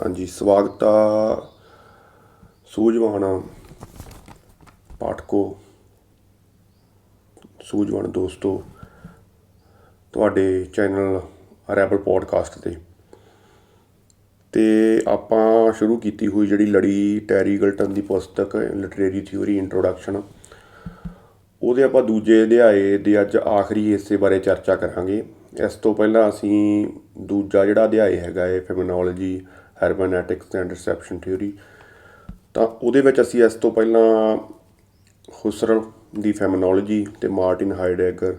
ਹਾਂਜੀ, ਸਵਾਗਤ ਆ ਸੂਝਵਾਨ ਪਾਠਕੋ, ਸੂਝਵਾਨ ਦੋਸਤੋ, ਤੁਹਾਡੇ ਚੈਨਲ ਰੈਬਲ ਪੋਡਕਾਸਟ ਤੇ। ਤੇ ਆਪਾਂ ਸ਼ੁਰੂ ਕੀਤੀ ਹੋਈ ਜਿਹੜੀ ਲੜੀ ਟੈਰੀ ਗਲਟਨ ਦੀ ਪੁਸਤਕ ਲਿਟਰੇਰੀ ਥਿਊਰੀ ਇੰਟਰੋਡਕਸ਼ਨ ਉਹਦੇ ਆਪਾਂ ਦੂਜੇ ਅਧਿਆਏ ਦੇ ਅੱਜ ਆਖਰੀ ਹਿੱਸੇ ਬਾਰੇ ਚਰਚਾ ਕਰਾਂਗੇ। ਇਸ ਤੋਂ ਪਹਿਲਾਂ ਅਸੀਂ ਦੂਜਾ ਜਿਹੜਾ ਅਧਿਆਏ ਹੈਗਾ ਹੈ phenomenology hermeneutics and reception theory ਤਾਂ ਉਹਦੇ ਵਿੱਚ ਅਸੀਂ ਇਸ ਤੋਂ ਪਹਿਲਾਂ ਹੁਸਰਲ ਦੀ ਫੈਮਿਨੋਲੋਜੀ ਤੇ ਮਾਰਟਿਨ ਹਾਈਡੈਗਰ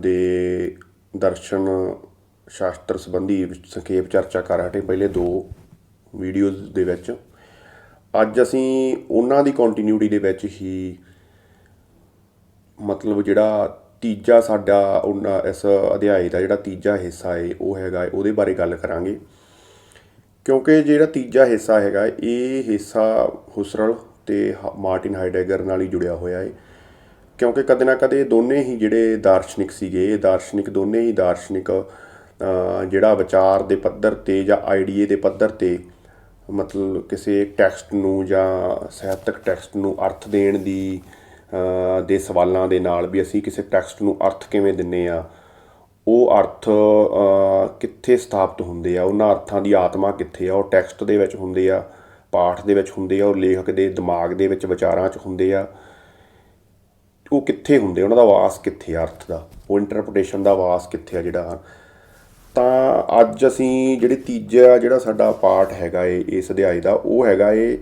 ਦੇ ਦਰਸ਼ਨ ਸ਼ਾਸਤਰ ਸੰਬੰਧੀ ਸੰਖੇਪ ਚਰਚਾ ਕਰ ਹਟੇ ਪਹਿਲੇ ਦੋ ਵੀਡੀਓਜ਼ ਦੇ ਵਿੱਚ। ਅੱਜ ਅਸੀਂ ਉਹਨਾਂ ਦੀ ਕੰਟੀਨਿਊਟੀ ਦੇ ਵਿੱਚ ਹੀ ਮਤਲਬ ਜਿਹੜਾ ਤੀਜਾ ਸਾਡਾ ਉਹਨਾਂ ਇਸ ਅਧਿਆਇ ਦਾ ਜਿਹੜਾ ਤੀਜਾ ਹਿੱਸਾ ਹੈ ਉਹ ਹੈਗਾ ਹੈ, ਉਹਦੇ ਬਾਰੇ ਗੱਲ ਕਰਾਂਗੇ। ਕਿਉਂਕਿ ਜਿਹੜਾ ਤੀਜਾ ਹਿੱਸਾ ਹੈਗਾ, ਇਹ ਹਿੱਸਾ ਹੁਸਰਲ ਤੇ ਹ- ਮਾਰਟਿਨ ਹਾਈਡੈਗਰ ਨਾਲ ਹੀ ਜੁੜਿਆ ਹੋਇਆ ਹੈ ਕਿਉਂਕਿ ਕਦੇ ਨਾ ਕਦੇ ਦੋਨੇ ਹੀ ਜਿਹੜੇ ਦਾਰਸ਼ਨਿਕ ਸੀਗੇ, ਇਹ ਦਾਰਸ਼ਨਿਕ ਦੋਨੇ ਹੀ ਦਾਰਸ਼ਨਿਕ ਜਿਹੜਾ ਵਿਚਾਰ ਦੇ ਪੱਧਰ ਤੇ ਜਾਂ ਆਈਡੀਏ ਦੇ ਪੱਧਰ ਤੇ ਮਤਲਬ ਕਿਸੇ ਟੈਕਸਟ ਨੂੰ ਜਾਂ ਸਾਹਿਤਕ ਟੈਕਸਟ ਨੂੰ ਅਰਥ ਦੇਣ ਦੀ ਦੇ ਸਵਾਲਾਂ ਦੇ ਨਾਲ ਵੀ ਅਸੀਂ ਕਿਸੇ ਟੈਕਸਟ ਨੂੰ ਅਰਥ ਕਿਵੇਂ ਦਿੰਨੇ ਆ ਉਹ ਅਰਥ ਕਿੱਥੇ ਸਥਾਪਿਤ ਹੁੰਦੇ ਆ, ਉਹਨਾਂ ਅਰਥਾਂ ਦੀ ਆਤਮਾ ਕਿੱਥੇ ਆ, ਉਹ ਟੈਕਸਟ ਦੇ ਵਿੱਚ ਹੁੰਦੇ ਆ, ਪਾਠ ਦੇ ਵਿੱਚ ਹੁੰਦੇ ਆ, ਉਹ ਲੇਖਕ ਦੇ ਦਿਮਾਗ ਦੇ ਵਿੱਚ ਵਿਚਾਰਾਂ 'ਚ ਹੁੰਦੇ ਆ। ਉਹ ਕਿੱਥੇ ਹੁੰਦੇ, ਉਹਨਾਂ ਦਾ ਵਾਸ ਕਿੱਥੇ ਆ ਅਰਥ ਦਾ? ਉਹ ਇੰਟਰਪ੍ਰੀਟੇਸ਼ਨ ਦਾ ਵਾਸ ਕਿੱਥੇ ਆ ਜਿਹੜਾ? ਤਾਂ ਅੱਜ ਅਸੀਂ ਜਿਹੜੇ ਤੀਜਾ ਜਿਹੜਾ ਸਾਡਾ ਪਾਠ ਹੈਗਾ ਏ, ਇਸ ਅਧਿਆਇ ਦਾ, ਉਹ ਹੈਗਾ ਏ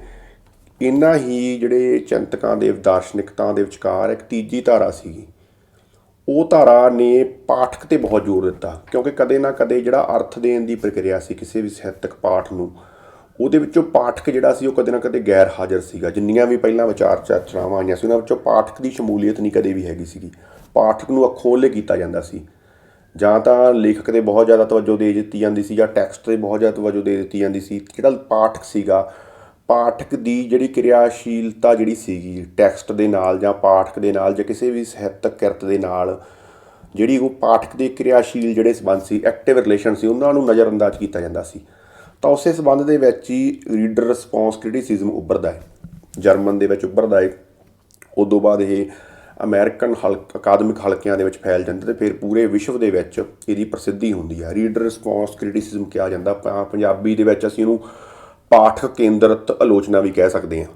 ਇਹਨਾਂ ਹੀ ਜਿਹੜੇ ਚਿੰਤਕਾਂ ਦੇ, ਦਾਰਸ਼ਨਿਕਤਾ ਦੇ ਵਿਚਕਾਰ ਇੱਕ ਤੀਜੀ ਧਾਰਾ ਸੀਗੀ। ਉਹ ਧਾਰਾ ਨੇ ਪਾਠਕ ਤੇ ਬਹੁਤ ਜ਼ੋਰ ਦਿੱਤਾ, ਕਿਉਂਕਿ ਕਦੇ ਨਾ ਕਦੇ ਜਿਹੜਾ ਅਰਥ ਦੇਣ ਦੀ ਪ੍ਰਕਿਰਿਆ ਸੀ, ਕਿਸੇ ਵੀ ਸਾਹਿਤਕ ਪਾਠ ਨੂੰ, ਉਹਦੇ ਵਿੱਚੋਂ ਪਾਠਕ ਜਿਹੜਾ ਸੀ, ਉਹ ਕਦੇ ਨਾ ਕਦੇ ਗੈਰ ਹਾਜ਼ਰ ਸੀਗਾ। ਜਿੰਨੀਆਂ ਵੀ ਪਹਿਲਾਂ ਵਿਚਾਰ ਚਰਚਾਵਾਂ ਆਈਆਂ ਸੀ, ਉਹਨਾਂ ਵਿੱਚੋਂ ਪਾਠਕ ਦੀ ਸ਼ਮੂਲੀਅਤ ਨਹੀਂ ਕਦੇ ਵੀ ਹੈਗੀ ਸੀਗੀ। ਪਾਠਕ ਨੂੰ ਅੱਖੋਂ ਕੀਤਾ ਜਾਂਦਾ ਸੀ। ਜਾਂ ਤਾਂ ਲੇਖਕ ਤੇ ਬਹੁਤ ਜ਼ਿਆਦਾ ਤਵੱਜੋ ਦੇ ਦਿੱਤੀ ਜਾਂਦੀ ਸੀ, ਜਾਂ ਟੈਕਸਟ ਤੇ ਬਹੁਤ ਜ਼ਿਆਦਾ ਤਵੱਜੋ ਦੇ ਦਿੱਤੀ ਜਾਂਦੀ ਸੀ। ਜਿਹੜਾ ਪਾਠਕ ਸੀਗਾ ਪਾਠਕ ਦੀ ਜਿਹੜੀ ਕਿਰਿਆਸ਼ੀਲਤਾ ਜਿਹੜੀ ਸੀਗੀ, ਟੈਕਸਟ ਦੇ ਨਾਲ ਜਾਂ ਪਾਠਕ ਦੇ ਨਾਲ ਜਾਂ ਕਿਸੇ ਵੀ ਸਾਹਿਤਕ ਕਿਰਤ ਦੇ ਨਾਲ, ਜਿਹੜੀ ਉਹ ਪਾਠਕ ਦੇ ਕਿਰਿਆਸ਼ੀਲ ਜਿਹੜੇ ਸੰਬੰਧ ਸੀ ਐਕਟਿਵ ਰਿਲੇਸ਼ਨ ਸੀ, ਉਹਨਾਂ ਨੂੰ ਨਜ਼ਰਅੰਦਾਜ਼ ਕੀਤਾ ਜਾਂਦਾ ਸੀ। ਤਾਂ ਉਸੇ ਸੰਬੰਧ ਦੇ ਵਿੱਚ ਹੀ ਰੀਡਰ ਰਿਸਪੌਂਸ ਕ੍ਰਿਟਿਸਿਜ਼ਮ ਉੱਭਰਦਾ ਹੈ। ਜਰਮਨ ਦੇ ਵਿੱਚ ਉੱਭਰਦਾ ਹੈ। ਉਦੋਂ ਬਾਅਦ ਇਹ ਅਮਰੀਕਨ ਹਲਕ, ਅਕਾਦਮਿਕ ਹਲਕਿਆਂ ਦੇ ਵਿੱਚ ਫੈਲ ਜਾਂਦਾ ਤੇ ਫਿਰ ਪੂਰੇ ਵਿਸ਼ਵ ਦੇ ਵਿੱਚ ਇਹਦੀ ਪ੍ਰਸਿੱਧੀ ਹੁੰਦੀ ਹੈ ਰੀਡਰ ਰਿਸਪੌਂਸ ਕ੍ਰਿਟਿਸਿਜ਼ਮ ਕਿਹਾ ਜਾਂਦਾ। ਪੰਜਾਬੀ ਦੇ ਵਿੱਚ ਅਸੀਂ ਇਹਨੂੰ ਪਾਠਕ ਕੇਂਦਰਤ ਆਲੋਚਨਾ ਵੀ ਕਹਿ ਸਕਦੇ ਹਾਂ।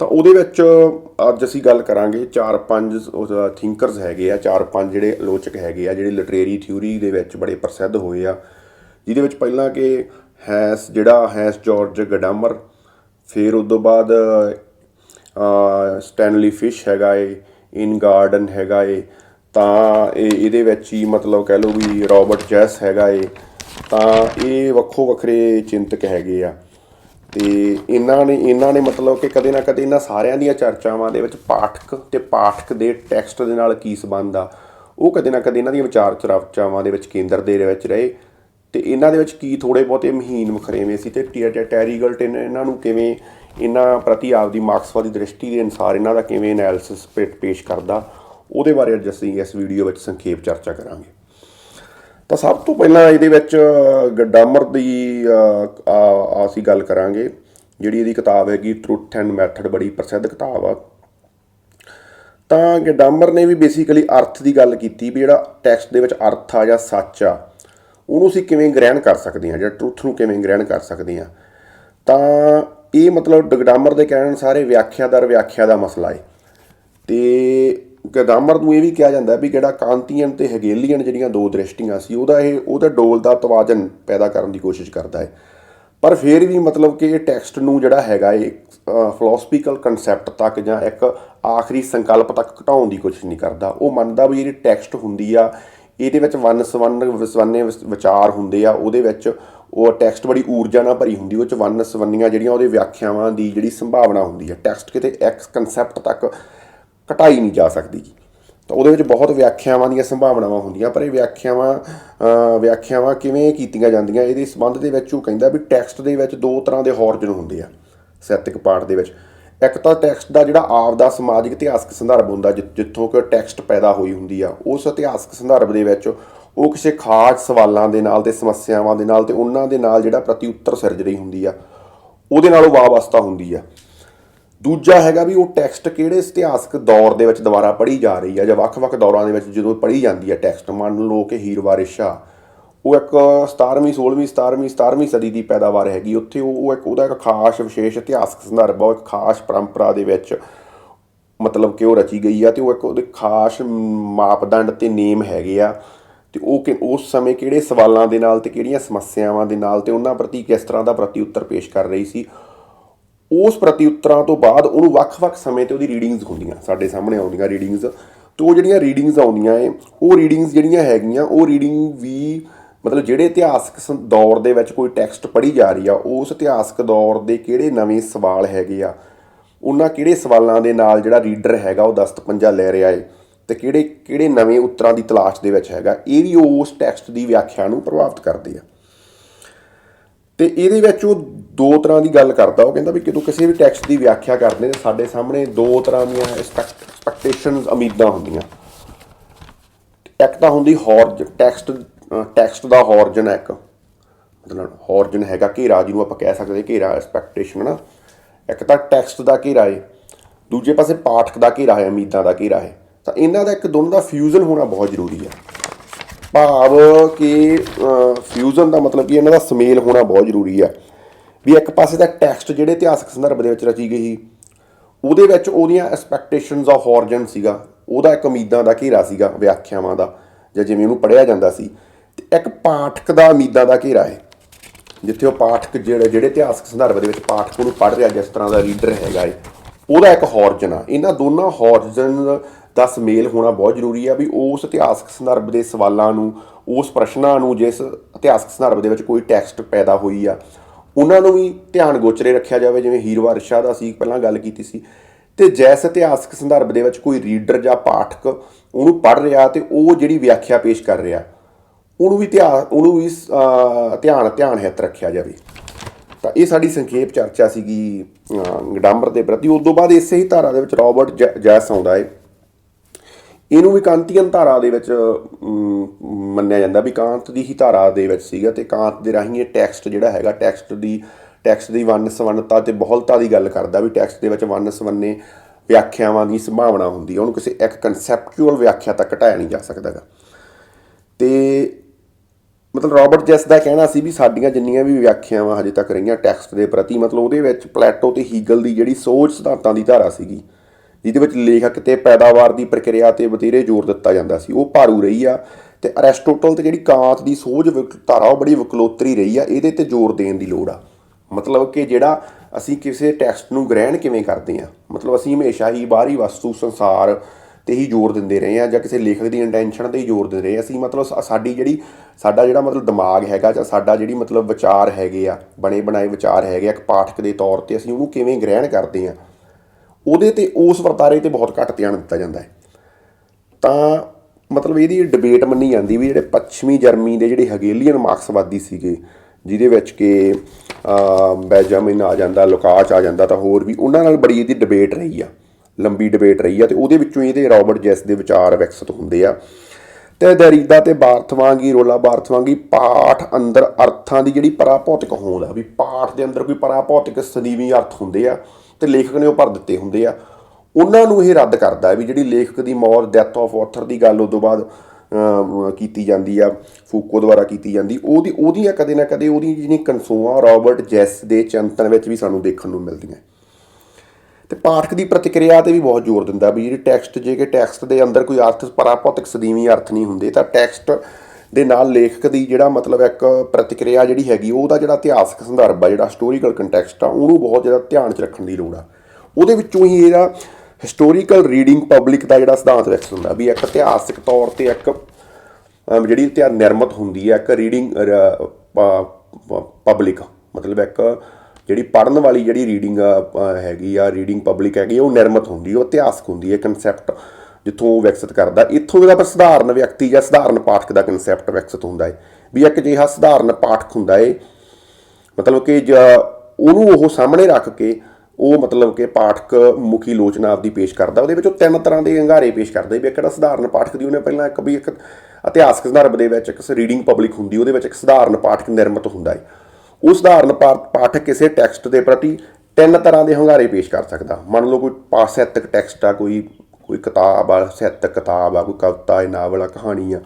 ਤਾਂ ਉਹਦੇ ਵਿੱਚ ਅੱਜ ਅਸੀਂ ਗੱਲ ਕਰਾਂਗੇ ਚਾਰ ਪੰਜ ਥਿੰਕਰਸ ਹੈਗੇ ਆ, ਚਾਰ ਪੰਜ ਜਿਹੜੇ ਆਲੋਚਕ ਹੈਗੇ ਆ, ਜਿਹੜੇ ਲਿਟਰੇਰੀ ਥਿਊਰੀ ਦੇ ਵਿੱਚ ਬੜੇ ਪ੍ਰਸਿੱਧ ਹੋਏ ਆ, ਜਿਹਦੇ ਵਿੱਚ ਪਹਿਲਾਂ ਕਿ ਹੈਸ ਜਿਹੜਾ ਹੈਸ ਜਾਰਜ ਗਡਾਮਰ, ਫਿਰ ਉਸ ਤੋਂ ਬਾਅਦ ਸਟੈਨਲੀ ਫਿਸ਼ ਹੈਗਾ ਏ, ਇਨ ਗਾਰਡਨ ਹੈਗਾ ਏ, ਤਾਂ ਇਹ ਇਹਦੇ ਵਿੱਚ ਹੀ ਮਤਲਬ ਕਹਿ ਲਓ ਵੀ ਰਾਬਰਟ ਜੈਸ ਹੈਗਾ ਏ, ਤਾਂ ਇਹ ਵੱਖੋ ਵੱਖਰੇ ਚਿੰਤਕ ਹੈਗੇ ਆ। ਤੇ ਇਹਨਾਂ ਨੇ ਇਹਨਾਂ ਨੇ ਮਤਲਬ ਕਿ ਕਦੇ ਨਾ ਕਦੇ ਇਹਨਾਂ ਸਾਰਿਆਂ ਦੀਆਂ ਚਰਚਾਵਾਂ ਦੇ ਵਿੱਚ ਪਾਠਕ ਤੇ ਪਾਠਕ ਦੇ ਟੈਕਸਟ ਦੇ ਨਾਲ ਕੀ ਸੰਬੰਧ ਆ, ਉਹ ਕਦੇ ਨਾ ਕਦੇ ਇਹਨਾਂ ਦੀਆਂ ਵਿਚਾਰ ਚਰਚਾਵਾਂ ਦੇ ਵਿੱਚ ਕੇਂਦਰ ਦੇ ਵਿੱਚ ਰਹੇ ਤੇ ਇਹਨਾਂ ਦੇ ਵਿੱਚ ਕੀ ਥੋੜੇ ਬਹੁਤੇ ਮਹੀਨ ਵਖਰੇਵੇਂ ਸੀ ਤੇ ਟੈ- ਟੈ- ਟੈਰੀ ਇਹਨਾਂ ਨੂੰ ਕਿਵੇਂ ਇਹਨਾਂ ਪ੍ਰਤੀ ਆਪਦੀ ਮਾਰਕਸਵਾਦੀ ਦ੍ਰਿਸ਼ਟੀ ਦੇ ਅਨੁਸਾਰ ਇਹਨਾਂ ਦਾ ਕਿਵੇਂ ਐਨਾਲਿਸਿਸ ਪੇਸ਼ ਕਰਦਾ, ਉਹਦੇ ਬਾਰੇ ਅੱਜ ਅਸੀਂ ਇਸ ਵੀਡੀਓ ਵਿੱਚ ਸੰਖੇਪ ਚਰਚਾ ਕਰਾਂਗੇ। ਤਾਂ ਸਭ ਤੋਂ ਪਹਿਲਾਂ ਇਹਦੇ ਵਿੱਚ ਗਡਾਮਰ ਦੀ ਅਸੀਂ ਗੱਲ ਕਰਾਂਗੇ, ਜਿਹੜੀ ਇਹਦੀ ਕਿਤਾਬ ਹੈਗੀ ਟਰੂਥ ਐਂਡ ਮੈਥਡ ਬੜੀ ਪ੍ਰਸਿੱਧ ਕਿਤਾਬ ਆ। ਤਾਂ ਗਡਾਮਰ ਨੇ ਵੀ ਬੇਸਿਕਲੀ ਅਰਥ ਦੀ ਗੱਲ ਕੀਤੀ ਵੀ ਜਿਹੜਾ ਟੈਕਸਟ ਦੇ ਵਿੱਚ ਅਰਥ ਆ ਜਾਂ ਸੱਚ ਆ, ਉਹਨੂੰ ਅਸੀਂ ਕਿਵੇਂ ਗ੍ਰਹਿਣ ਕਰ ਸਕਦੇ ਹਾਂ, ਜਾਂ ਟਰੂਥ ਨੂੰ ਕਿਵੇਂ ਗ੍ਰਹਿਣ ਕਰ ਸਕਦੇ ਹਾਂ। ਤਾਂ ਇਹ ਮਤਲਬ ਗਡਾਮਰ ਦੇ ਕਹਿਣ ਸਾਰੇ ਵਿਆਖਿਆਦਾਰ ਵਿਆਖਿਆ ਦਾ ਮਸਲਾ ਹੈ ਤੇ ਗਦਾਮਰ ਨੂੰ ਇਹ ਵੀ ਕਿਹਾ ਜਾਂਦਾ ਵੀ ਜਿਹੜਾ ਕਾਂਤੀਅਨ ਤੇ ਹੈਗੇਲੀਅਨ ਜਿਹੜੀਆਂ ਦੋ ਦ੍ਰਿਸ਼ਟੀਆਂ ਸੀ, ਉਹਦਾ ਇਹ, ਉਹਦਾ ਡੋਲ ਦਾ ਤਵਾਜ਼ਨ ਪੈਦਾ ਕਰਨ ਦੀ ਕੋਸ਼ਿਸ਼ ਕਰਦਾ ਹੈ। ਪਰ ਫਿਰ ਵੀ ਮਤਲਬ ਕਿ ਇਹ ਟੈਕਸਟ ਨੂੰ ਜਿਹੜਾ ਹੈਗਾ ਇਹ ਫਿਲਾਸਫੀਕਲ ਕਨਸੈਪਟ ਤੱਕ ਜਾਂ ਇੱਕ ਆਖਰੀ ਸੰਕਲਪ ਤੱਕ ਘਟਾਉਣ ਦੀ ਕੋਸ਼ਿਸ਼ ਨਹੀਂ ਕਰਦਾ। ਉਹ ਮੰਨਦਾ ਵੀ ਜਿਹੜੀ ਟੈਕਸਟ ਹੁੰਦੀ ਆ, ਇਹਦੇ ਵਿੱਚ ਵਨ ਸਵੰਨ, ਵਿਸਵੰਨੇ ਵਿਸ- ਵਿਚਾਰ ਹੁੰਦੇ ਆ, ਉਹਦੇ ਵਿੱਚ ਉਹ ਟੈਕਸਟ ਬੜੀ ਊਰਜਾ ਨਾਲ ਭਰੀ ਹੁੰਦੀ, ਉਹ ਚ ਵਨ ਸਵੰਨੀਆਂ ਜਿਹੜੀਆਂ ਉਹਦੇ ਵਿਆਖਿਆਵਾਂ ਦੀ ਜਿਹੜੀ ਸੰਭਾਵਨਾ ਹੁੰਦੀ ਹੈ ਟੈਕਸਟ ਕਿਤੇ ਐਕਸ ਕਨਸੈਪਟ ਤੱਕ ਘਟਾਈ ਨਹੀਂ ਜਾ ਸਕਦੀ ਤਾਂ ਉਹਦੇ ਵਿੱਚ ਬਹੁਤ ਵਿਆਖਿਆਵਾਂ ਦੀਆਂ ਸੰਭਾਵਨਾਵਾਂ ਹੁੰਦੀਆਂ, ਪਰ ਇਹ ਵਿਆਖਿਆਵਾਂ ਵਿਆਖਿਆਵਾਂ ਕਿਵੇਂ ਕੀਤੀਆਂ ਜਾਂਦੀਆਂ, ਇਹਦੇ ਸੰਬੰਧ ਦੇ ਵਿੱਚ ਉਹ ਕਹਿੰਦਾ ਵੀ ਟੈਕਸਟ ਦੇ ਵਿੱਚ ਦੋ ਤਰ੍ਹਾਂ ਦੇ ਹੋਰਜਨ ਹੁੰਦੇ ਆ ਸਾਹਿਤਕ ਪਾਠ ਦੇ ਵਿੱਚ। ਇੱਕ ਤਾਂ ਟੈਕਸਟ ਦਾ ਜਿਹੜਾ ਆਪ ਦਾ ਸਮਾਜਿਕ ਇਤਿਹਾਸਕ ਸੰਦਰਭ ਹੁੰਦਾ, ਜਿ- ਜਿੱਥੋਂ ਕਿ ਟੈਕਸਟ ਪੈਦਾ ਹੋਈ ਹੁੰਦੀ ਆ, ਉਸ ਇਤਿਹਾਸਕ ਸੰਦਰਭ ਦੇ ਵਿੱਚ ਉਹ ਕਿਸੇ ਖਾਸ ਸਵਾਲਾਂ ਦੇ ਨਾਲ ਤੇ ਸਮੱਸਿਆਵਾਂ ਦੇ ਨਾਲ ਤੇ ਉਹਨਾਂ ਦੇ ਨਾਲ ਜਿਹੜਾ ਪ੍ਰਤੀ ਉੱਤਰ ਸਿਰਜ ਰਹੀ ਹੁੰਦੀ ਆ, ਉਹਦੇ ਨਾਲ ਉਹ ਵਾਬਸਤਾ ਹੁੰਦੀ ਆ। ਦੂਜਾ ਹੈਗਾ ਵੀ ਉਹ ਟੈਕਸਟ ਕਿਹੜੇ ਇਤਿਹਾਸਕ ਦੌਰ ਦੇ ਵਿੱਚ ਦੁਬਾਰਾ ਪੜ੍ਹੀ ਜਾ ਰਹੀ ਆ ਜਾਂ ਵੱਖ-ਵੱਖ ਦੌਰਾਂ ਦੇ ਵਿੱਚ ਜਦੋਂ ਪੜ੍ਹੀ ਜਾਂਦੀ ਹੈ ਟੈਕਸਟ, ਮੰਨ ਲਓ ਕਿ ਹੀਰ ਵਾਰਿਸ ਉਹ ਇੱਕ 17ਵੀਂ 16ਵੀਂ 17ਵੀਂ 17ਵੀਂ ਸਦੀ ਦੀ ਪੈਦਾਵਾਰ ਹੈਗੀ, ਉੱਥੇ ਉਹ ਉਹ ਇੱਕ, ਉਹਦਾ ਇੱਕ ਖਾਸ ਵਿਸ਼ੇਸ਼ ਇਤਿਹਾਸਕ ਸੰਦਰਭ ਆ, ਉਹ ਇੱਕ ਖਾਸ ਪਰੰਪਰਾ ਦੇ ਵਿੱਚ ਮਤਲਬ ਕਿ ਉਹ ਰਚੀ ਗਈ ਆ ਤੇ ਉਹ ਇੱਕ ਉਹਦੇ ਖਾਸ ਮਾਪਦੰਡ ਤੇ ਨੇਮ ਹੈਗੇ ਆ ਤੇ ਉਹ ਕਿ, ਉਸ ਸਮੇਂ ਕਿਹੜੇ ਸਵਾਲਾਂ ਦੇ ਨਾਲ ਤੇ ਕਿਹੜੀਆਂ ਸਮੱਸਿਆਵਾਂ ਦੇ ਨਾਲ ਤੇ ਉਹਨਾਂ ਪ੍ਰਤੀ ਕਿਸ ਤਰ੍ਹਾਂ ਦਾ ਪ੍ਰਤੀ ਉੱਤਰ ਪੇਸ਼ ਕਰ ਰਹੀ ਸੀ ਉਸ ਪ੍ਰਤੀ ਉੱਤਰਾਂ ਤੋਂ ਬਾਅਦ ਉਹਨੂੰ ਵੱਖ-ਵੱਖ ਸਮੇਂ ਤੇ ਉਹਦੀ ਰੀਡਿੰਗਸ ਹੁੰਦੀਆਂ, ਸਾਡੇ ਸਾਹਮਣੇ ਆਉਂਦੀਆਂ ਰੀਡਿੰਗਸ ਤੇ ਉਹ ਜਿਹੜੀਆਂ ਰੀਡਿੰਗਸ ਆਉਂਦੀਆਂ ਏ, ਉਹ ਰੀਡਿੰਗਸ ਜਿਹੜੀਆਂ ਹੈਗੀਆਂ, ਉਹ ਰੀਡਿੰਗ ਵੀ ਮਤਲਬ ਜਿਹੜੇ ਇਤਿਹਾਸਕ ਸ- ਦੌਰ ਦੇ ਵਿੱਚ ਕੋਈ ਟੈਕਸਟ ਪੜ੍ਹੀ ਜਾ ਰਹੀ ਆ, ਉਸ ਇਤਿਹਾਸਕ ਦੌਰ ਦੇ ਕਿਹੜੇ ਨਵੇਂ ਸਵਾਲ ਹੈਗੇ ਆ, ਉਹਨਾਂ ਕਿਹੜੇ ਸਵਾਲਾਂ ਦੇ ਨਾਲ ਜਿਹੜਾ ਰੀਡਰ ਹੈਗਾ ਉਹ ਦਸਤ ਪੰਜਾ ਲੈ ਰਿਹਾ ਏ, ਤੇ ਕਿਹੜੇ ਕਿਹੜੇ ਨਵੇਂ ਉੱਤਰਾਂ ਦੀ ਤਲਾਸ਼ ਦੇ ਵਿੱਚ ਹੈਗਾ, ਇਹ ਵੀ ਉਸ ਟੈਕਸਟ ਦੀ ਵਿਆਖਿਆ ਨੂੰ ਪ੍ਰਭਾਵਿਤ ਕਰਦੇ ਆ। ਤੇ ਇਹਦੇ ਵਿੱਚ ਉਹ ਦੋ ਤਰ੍ਹਾਂ ਦੀ ਗੱਲ ਕਰਦਾ, ਉਹ ਕਹਿੰਦਾ ਵੀ ਕਿਦੋਂ ਕਿਸੇ ਵੀ ਟੈਕਸਟ ਦੀ ਵਿਆਖਿਆ ਕਰਦੇ ਨੇ, ਸਾਡੇ ਸਾਹਮਣੇ ਦੋ ਤਰ੍ਹਾਂ ਦੀਆਂ ਐਕਸਪੈਕਟੇਸ਼ਨਸ ਉਮੀਦਾਂ ਹੁੰਦੀਆਂ। ਇੱਕ ਤਾਂ ਹੁੰਦੀ ਹੌਰਜ ਟੈਕਸਟ ਟੈਕਸਟ ਦਾ ਹੌਰਜਨ ਹੈ ਇੱਕ। ਮਤਲਬ ਹੌਰਜਨ ਹੈਗਾ ਘੇਰਾ, ਜਿਹਨੂੰ ਆਪਾਂ ਕਹਿ ਸਕਦੇ ਘੇਰਾ ਐਕਸਪੈਕਟੇਸ਼ਨ ਨਾ ਇੱਕ ਤਾਂ ਟੈਕਸਟ ਦਾ ਘੇਰਾ ਹੈ ਦੂਜੇ ਪਾਸੇ ਪਾਠਕ ਦਾ ਘੇਰਾ ਹੈ, ਉਮੀਦਾਂ ਦਾ ਘੇਰਾ ਹੈ। ਤਾਂ ਇਹਨਾਂ ਦਾ ਇੱਕ ਦੋਨੋਂ ਦਾ ਫਿਊਜ਼ਨ ਹੋਣਾ ਬਹੁਤ ਜ਼ਰੂਰੀ ਹੈ। ਭਾਵ ਕਿ ਫਿਊਜ਼ਨ ਦਾ ਮਤਲਬ ਕਿ ਇਹਨਾਂ ਦਾ ਸਮੇਲ ਹੋਣਾ ਬਹੁਤ ਜ਼ਰੂਰੀ ਹੈ। ਵੀ ਇੱਕ ਪਾਸੇ ਦਾ ਟੈਕਸਟ ਜਿਹੜੇ ਇਤਿਹਾਸਕ ਸੰਦਰਭ ਦੇ ਵਿੱਚ ਰਚੀ ਗਈ ਸੀ, ਉਹਦੇ ਵਿੱਚ ਉਹਦੀਆਂ ਐਕਸਪੈਕਟੇਸ਼ਨਸ ਆਫ ਹੌਰਜਨ ਸੀਗਾ, ਉਹਦਾ ਇੱਕ ਉਮੀਦਾਂ ਦਾ ਘੇਰਾ ਸੀਗਾ, ਵਿਆਖਿਆਵਾਂ ਦਾ, ਜਾਂ ਜਿਵੇਂ ਉਹਨੂੰ ਪੜ੍ਹਿਆ ਜਾਂਦਾ ਸੀ, ਤੇ ਇੱਕ ਪਾਠਕ ਦਾ ਉਮੀਦਾਂ ਦਾ ਘੇਰਾ ਹੈ ਜਿੱਥੇ ਉਹ ਪਾਠਕ ਜਿਹੜੇ ਜਿਹੜੇ ਇਤਿਹਾਸਕ ਸੰਦਰਭ ਦੇ ਵਿੱਚ ਪਾਠਕ ਨੂੰ ਪੜ੍ਹ ਰਿਹਾ, ਜਿਸ ਤਰ੍ਹਾਂ ਦਾ ਰੀਡਰ ਹੈਗਾ ਏ ਉਹਦਾ ਇੱਕ ਹੌਰਜਨ ਆ। ਇਹਨਾਂ ਦੋਨਾਂ ਹੌਰਜਨ ਦਾ ਸੁਮੇਲ ਹੋਣਾ ਬਹੁਤ ਜ਼ਰੂਰੀ ਆ ਵੀ ਉਸ ਇਤਿਹਾਸਕ ਸੰਦਰਭ ਦੇ ਸਵਾਲਾਂ ਨੂੰ, ਉਸ ਪ੍ਰਸ਼ਨਾਂ ਨੂੰ, ਜਿਸ ਇਤਿਹਾਸਕ ਸੰਦਰਭ ਦੇ ਵਿੱਚ ਕੋਈ ਟੈਕਸਟ ਪੈਦਾ ਹੋਈ ਆ ਉਹਨਾਂ ਨੂੰ ਵੀ ਧਿਆਨ ਗੋਚਰੇ ਰੱਖਿਆ ਜਾਵੇ, ਜਿਵੇਂ ਹੀਰਵਾ ਵਾਰਿਸ ਦਾ ਸੀ, ਪਹਿਲਾਂ ਗੱਲ ਕੀਤੀ ਸੀ। ਤੇ ਜੈਸ ਇਤਿਹਾਸਕ ਸੰਦਰਭ ਦੇ ਵਿੱਚ ਕੋਈ ਰੀਡਰ ਜਾਂ ਪਾਠਕ ਉਹਨੂੰ ਪੜ੍ਹ ਰਿਹਾ ਤੇ ਉਹ ਜਿਹੜੀ ਵਿਆਖਿਆ ਪੇਸ਼ ਕਰ ਰਿਹਾ, ਉਹਨੂੰ ਵੀ ਧਿਆਨ ਉਹਨੂੰ ਵੀ ਧਿਆਨ ਧਿਆਨ ਹਿੱਤ ਰੱਖਿਆ ਜਾਵੇ। ਤਾਂ ਇਹ ਸਾਡੀ ਸੰਖੇਪ ਚਰਚਾ ਸੀਗੀ ਗਡਾਂਬਰ ਦੇ ਪ੍ਰਤੀ। ਉਸ ਤੋਂ ਬਾਅਦ ਇਸੇ ਹੀ ਧਾਰਾ ਦੇ ਵਿੱਚ ਰਾਬਰਟ ਜੈ- ਜੈਸ ਆਉਂਦਾ ਹੈ ਇਹਨੂੰ ਵੀ ਕਾਂਤੀਅਨ ਧਾਰਾ ਦੇ ਵਿੱਚ ਮੰਨਿਆ ਜਾਂਦਾ ਵੀ ਕਾਂਤ ਦੀ ਹੀ ਧਾਰਾ ਦੇ ਵਿੱਚ ਸੀਗਾ ਤੇ ਕਾਂਤ ਦੇ ਰਾਹੀਂ ਇਹ ਟੈਕਸਟ ਜਿਹੜਾ ਹੈਗਾ, ਟੈਕਸਟ ਦੀ ਟੈਕਸਟ ਦੀ ਵੰਨ ਸਵੰਨਤਾ ਤੇ ਬਹੁਲਤਾ ਦੀ ਗੱਲ ਕਰਦਾ ਵੀ ਟੈਕਸਟ ਦੇ ਵਿੱਚ ਵੰਨ ਸਵੰਨੇ ਵਿਆਖਿਆਵਾਂ ਦੀ ਸੰਭਾਵਨਾ ਹੁੰਦੀ ਹੈ। ਉਹਨੂੰ ਕਿਸੇ ਇੱਕ ਕਨਸੈਪਚੁਅਲ ਵਿਆਖਿਆ ਤੱਕ ਘਟਾਇਆ ਨਹੀਂ ਜਾ ਸਕਦਾਗਾ। ਤੇ ਮਤਲਬ ਰਾਬਰਟ ਜੈਸ ਦਾ ਕਹਿਣਾ ਸੀ ਵੀ ਸਾਡੀਆਂ ਜਿੰਨੀਆਂ ਵੀ ਵਿਆਖਿਆਵਾਂ ਹਜੇ ਤੱਕ ਰਹੀਆਂ ਟੈਕਸਟ ਦੇ ਪ੍ਰਤੀ, ਮਤਲਬ ਉਹਦੇ ਵਿੱਚ ਪਲੈਟੋ ਤੇ ਹੀਗਲ ਦੀ ਜਿਹੜੀ ਸੋਚ ਸਿਧਾਂਤਾਂ ਦੀ ਧਾਰਾ ਸੀਗੀ ਜਿਹਦੇ ਵਿੱਚ ਲੇਖਕ ਤੇ ਪੈਦਾਵਾਰ ਦੀ ਪ੍ਰਕਿਰਿਆ ਤੇ ਬਤੀਰੇ ਜ਼ੋਰ ਦਿੱਤਾ ਜਾਂਦਾ ਸੀ। ਉਹ ਭਾਰੂ ਰਹੀ ਆ ਤੇ ਅਰੈਸਟੋਟਲ ਤੇ ਜਿਹੜੀ ਕਾਂਤ ਦੀ ਸੋਚ ਧਾਰਾ ਉਹ ਬੜੀ ਵਿਕਲੋਤਰੀ ਰਹੀ ਆ, ਇਹਦੇ ਤੇ ਜ਼ੋਰ ਦੇਣ ਦੀ ਲੋੜ ਆ। ਮਤਲਬ ਕਿ ਜਿਹੜਾ ਅਸੀਂ ਕਿਸੇ ਟੈਕਸਟ ਨੂੰ ਗ੍ਰਹਿਣ ਕਿਵੇਂ ਕਰਦੇ ਆ, ਮਤਲਬ ਅਸੀਂ ਹਮੇਸ਼ਾ ਹੀ ਬਾਹਰੀ ਵਸਤੂ, ਸੰਸਾਰ ਤੇ ਹੀ ਜ਼ੋਰ ਦਿੰਦੇ ਰਹੇ ਆ ਜਾਂ ਕਿਸੇ ਲੇਖਕ ਦੀ ਇੰਟੈਂਸ਼ਨ ਤੇ ਹੀ ਜ਼ੋਰ ਦਿੰਦੇ ਰਹੇ ਅਸੀਂ ਮਤਲਬ ਸਾ- ਸਾਡੀ ਜਿਹੜੀ, ਸਾਡਾ ਜਿਹੜਾ ਮਤਲਬ ਦਿਮਾਗ ਹੈਗਾ ਜਾਂ ਸਾਡਾ ਜਿਹੜੀ ਮਤਲਬ ਵਿਚਾਰ ਹੈਗੇ ਆ, ਬਣੇ ਬਣਾਏ ਵਿਚਾਰ ਹੈਗੇ ਆ ਇੱਕ ਪਾਠਕ ਦੇ ਤੌਰ ਤੇ ਅਸੀਂ ਉਹਨੂੰ ਕਿਵੇਂ ਗ੍ਰਹਿਣ ਕਰਦੇ ਆ ਉਹਦੇ ਤੇ ਉਸ ਵਰਤਾਰੇ ਤੇ ਬਹੁਤ ਘੱਟ ਧਿਆਨ ਦਿੱਤਾ ਜਾਂਦਾ ਹੈ। ਤਾਂ ਮਤਲਬ ਇਹਦੀ ਡਿਬੇਟ ਮੰਨੀ ਜਾਂਦੀ ਵੀ ਜਿਹੜੇ ਪੱਛਮੀ ਜਰਮਨੀ ਦੇ ਜਿਹੜੇ ਹਗੇਲੀਅਨ ਮਾਰਕਸਵਾਦੀ ਸੀਗੇ, ਜਿਹਦੇ ਵਿੱਚ ਕਿ ਬੈਜਾਮਿਨ ਆ ਜਾਂਦਾ, ਲੁਕਾਚ ਆ ਜਾਂਦਾ, ਤਾਂ ਹੋਰ ਵੀ ਉਹਨਾਂ ਨਾਲ ਬੜੀ ਇਹਦੀ ਡਿਬੇਟ ਰਹੀ ਆ, ਲੰਬੀ ਡਿਬੇਟ ਰਹੀ ਆ ਤੇ ਉਹਦੇ ਵਿੱਚੋਂ ਇਹਦੇ ਰਾਬਰਟ ਜੈਸ ਦੇ ਵਿਚਾਰ ਵਿਕਸਿਤ ਹੁੰਦੇ ਆ। ਤੇ ਦਰੀਦਾ ਤੇ ਬਾਰਥ ਵਾਂਗੀ, ਰੋਲਾ ਬਾਰਥ ਵਾਂਗੀ, ਪਾਠ ਅੰਦਰ ਅਰਥਾਂ ਦੀ ਜਿਹੜੀ ਪਰਾਭੌਤਿਕ ਹੋਂਦ ਆ, ਵੀ ਪਾਠ ਦੇ ਅੰਦਰ ਕੋਈ ਪਰਾਭੌਤਿਕ ਸਦੀਵੀ ਅਰਥ ਹੁੰਦੇ ਆ ਤੇ ਲੇਖਕ ਨੇ ਉਹ ਭਰ ਦਿੱਤੇ ਹੁੰਦੇ ਆ। ਉਹਨਾਂ ਨੂੰ ਇਹ ਰੱਦ ਕਰਦਾ ਵੀ ਜਿਹੜੀ ਲੇਖਕ ਦੀ ਮੌਤ ਡੈਥ ਆਫ ਆਥਰ ਦੀ ਗੱਲ ਉਸ ਤੋਂ ਬਾਅਦ ਕੀਤੀ ਜਾਂਦੀ ਆ, ਫੂਕੋ ਦੁਆਰਾ ਕੀਤੀ ਜਾਂਦੀ, ਉਹਦੀ, ਉਹਦੀਆਂ ਕਦੇ ਨਾ ਕਦੇ ਉਹਦੀ ਜਿਹੜੀ ਕਨਸੋਆਂ ਰਾਬਰਟ ਜੈਸ ਦੇ ਚਿੰਤਨ ਵਿੱਚ ਵੀ ਸਾਨੂੰ ਦੇਖਣ ਨੂੰ ਮਿਲਦੀਆਂ। ਤੇ ਪਾਠਕ ਦੀ ਪ੍ਰਤੀਕਿਰਿਆ ਤੇ ਵੀ ਬਹੁਤ ਜ਼ੋਰ ਦਿੰਦਾ ਵੀ ਜਿਹੜੀ ਟੈਕਸਟ, ਜੇ ਕਿ ਟੈਕਸਟ ਦੇ ਅੰਦਰ ਕੋਈ ਅਰਥ ਪਰਾਭੌਤਿਕ ਸਦੀਵੀ ਅਰਥ ਨਹੀਂ ਹੁੰਦੇ, ਤਾਂ ਟੈਕਸਟ ਦੇ ਨਾਲ ਲੇਖਕ ਦੀ ਜਿਹੜਾ ਮਤਲਬ ਇੱਕ ਪ੍ਰਤੀਕਿਰਿਆ ਜਿਹੜੀ ਹੈਗੀ ਉਹਦਾ ਜਿਹੜਾ ਇਤਿਹਾਸਕ ਸੰਦਰਭ ਆ ਜਿਹੜਾ ਹਿਸਟੋਰੀਕਲ ਕੰਟੈਕਸਟ ਆ ਉਹਨੂੰ ਬਹੁਤ ਜ਼ਿਆਦਾ ਧਿਆਨ 'ਚ ਰੱਖਣ ਦੀ ਲੋੜ ਆ। ਉਹਦੇ ਵਿੱਚੋਂ ਹੀ ਇਹਦਾ ਹਿਸਟੋਰੀਕਲ ਰੀਡਿੰਗ ਪਬਲਿਕ ਦਾ ਜਿਹੜਾ ਸਿਧਾਂਤ ਵਿਕਸਿਤ ਹੁੰਦਾ ਵੀ ਇੱਕ ਇਤਿਹਾਸਕ ਤੌਰ ਤੇ ਇੱਕ ਜਿਹੜੀ ਇਤਿਹਾਸ ਨਿਰਮਤ ਹੁੰਦੀ ਹੈ ਇੱਕ ਰੀਡਿੰਗ ਪਬਲਿਕ ਮਤਲਬ ਇੱਕ ਜਿਹੜੀ ਪੜਨ ਵਾਲੀ ਜਿਹੜੀ ਰੀਡਿੰਗ ਹੈਗੀ ਆ ਰੀਡਿੰਗ ਪਬਲਿਕ ਹੈਗੀ ਆ, ਉਹ ਨਿਰਮਤ ਹੁੰਦੀ ਉਹ ਇਤਿਹਾਸਕ ਹੁੰਦੀ ਹੈ ਕਨਸੈਪਟ ਜਿੱਥੋਂ ਉਹ ਵਿਕਸਿਤ ਕਰਦਾ, ਇੱਥੋਂ ਦਾ ਪਰ ਸਧਾਰਨ ਵਿਅਕਤੀ ਜਾਂ ਸਧਾਰਨ ਪਾਠਕ ਦਾ ਕਨਸੈਪਟ ਵਿਕਸਿਤ ਹੁੰਦਾ ਹੈ ਵੀ ਇੱਕ ਅਜਿਹਾ ਸਧਾਰਨ ਪਾਠਕ ਹੁੰਦਾ ਹੈ ਮਤਲਬ ਕਿ ਜ- ਉਹਨੂੰ ਉਹ ਸਾਹਮਣੇ ਰੱਖ ਕੇ ਉਹ ਮਤਲਬ ਕਿ ਪਾਠਕ ਮੁਖੀ ਲੋਚਨਾ ਆਪਦੀ ਪੇਸ਼ ਕਰਦਾ, ਉਹਦੇ ਵਿੱਚ ਉਹ ਤਿੰਨ ਤਰ੍ਹਾਂ ਦੇ ਹੰਗਾਰੇ ਪੇਸ਼ ਕਰਦੇ ਵੀ ਕਿਹੜਾ ਸਧਾਰਨ ਪਾਠਕ ਦੀ ਉਹਨੇ ਪਹਿਲਾਂ ਇੱਕ ਵੀ ਇੱਕ ਇਤਿਹਾਸਕ ਸੰਦਰਭ ਦੇ ਵਿੱਚ ਇੱਕ ਰੀਡਿੰਗ ਪਬਲਿਕ ਹੁੰਦੀ, ਉਹਦੇ ਵਿੱਚ ਇੱਕ ਸਧਾਰਨ ਪਾਠਕ ਨਿਰਮਿਤ ਹੁੰਦਾ ਹੈ ਉਹ ਸਧਾਰਨ ਪਾ- ਪਾਠਕ ਕਿਸੇ ਟੈਕਸਟ ਦੇ ਪ੍ਰਤੀ ਤਿੰਨ ਤਰ੍ਹਾਂ ਦੇ ਹੰਗਾਰੇ ਪੇਸ਼ ਕਰ ਸਕਦਾ। ਮੰਨ ਲਓ ਕੋਈ ਪਾ- ਸਾਹਿਤਕ ਟੈਕਸਟ ਆ, ਕੋਈ ਕੋਈ ਕਿਤਾਬ ਆ ਸਾਹਿਤਕ ਕਿਤਾਬ ਆ, ਕੋਈ ਕਵਿਤਾ ਹੈ ਨਾਵਲ ਆ ਕਹਾਣੀ ਆ।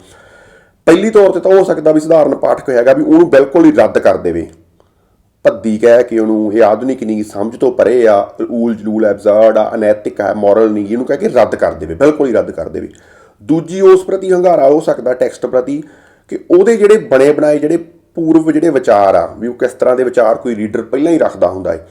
ਪਹਿਲੀ ਤੌਰ ਤੇ ਤਾਂ ਹੋ ਸਕਦਾ ਵੀ ਸਧਾਰਨ ਪਾਠਕ ਹੈਗਾ ਵੀ ਉਹਨੂੰ ਬਿਲਕੁਲ ਹੀ ਰੱਦ ਕਰ ਦੇਵੇ। ਭੱਦੀ ਕਹਿ ਕੇ ਉਹਨੂੰ ਇਹ ਆਧੁਨਿਕ ਨਹੀਂ ਸਮਝ ਤੋਂ ਪਰੇ ਆ ਊਲ ਜਲੂਲ ਐਬਜ਼ਰਡ ਆ, ਅਨੈਤਿਕ ਆ, ਮੋਰਲ ਨਹੀਂ, ਇਹਨੂੰ ਕਹਿ ਕੇ ਰੱਦ ਕਰ ਦੇਵੇ, ਬਿਲਕੁਲ ਹੀ ਰੱਦ ਕਰ ਦੇਵੇ। ਦੂਜੀ ਉਸ ਪ੍ਰਤੀ ਹੰਗਾਰਾ ਹੋ ਸਕਦਾ ਟੈਕਸਟ ਪ੍ਰਤੀ ਕਿ ਉਹਦੇ ਜਿਹੜੇ ਬਣੇ ਬਣਾਏ ਜਿਹੜੇ ਪੂਰਵ ਜਿਹੜੇ ਵਿਚਾਰ ਆ, ਵੀ ਉਹ ਕਿਸ ਤਰ੍ਹਾਂ ਦੇ ਵਿਚਾਰ ਕੋਈ ਰੀਡਰ ਪਹਿਲਾਂ ਹੀ ਰੱਖਦਾ ਹੁੰਦਾ ਹੈ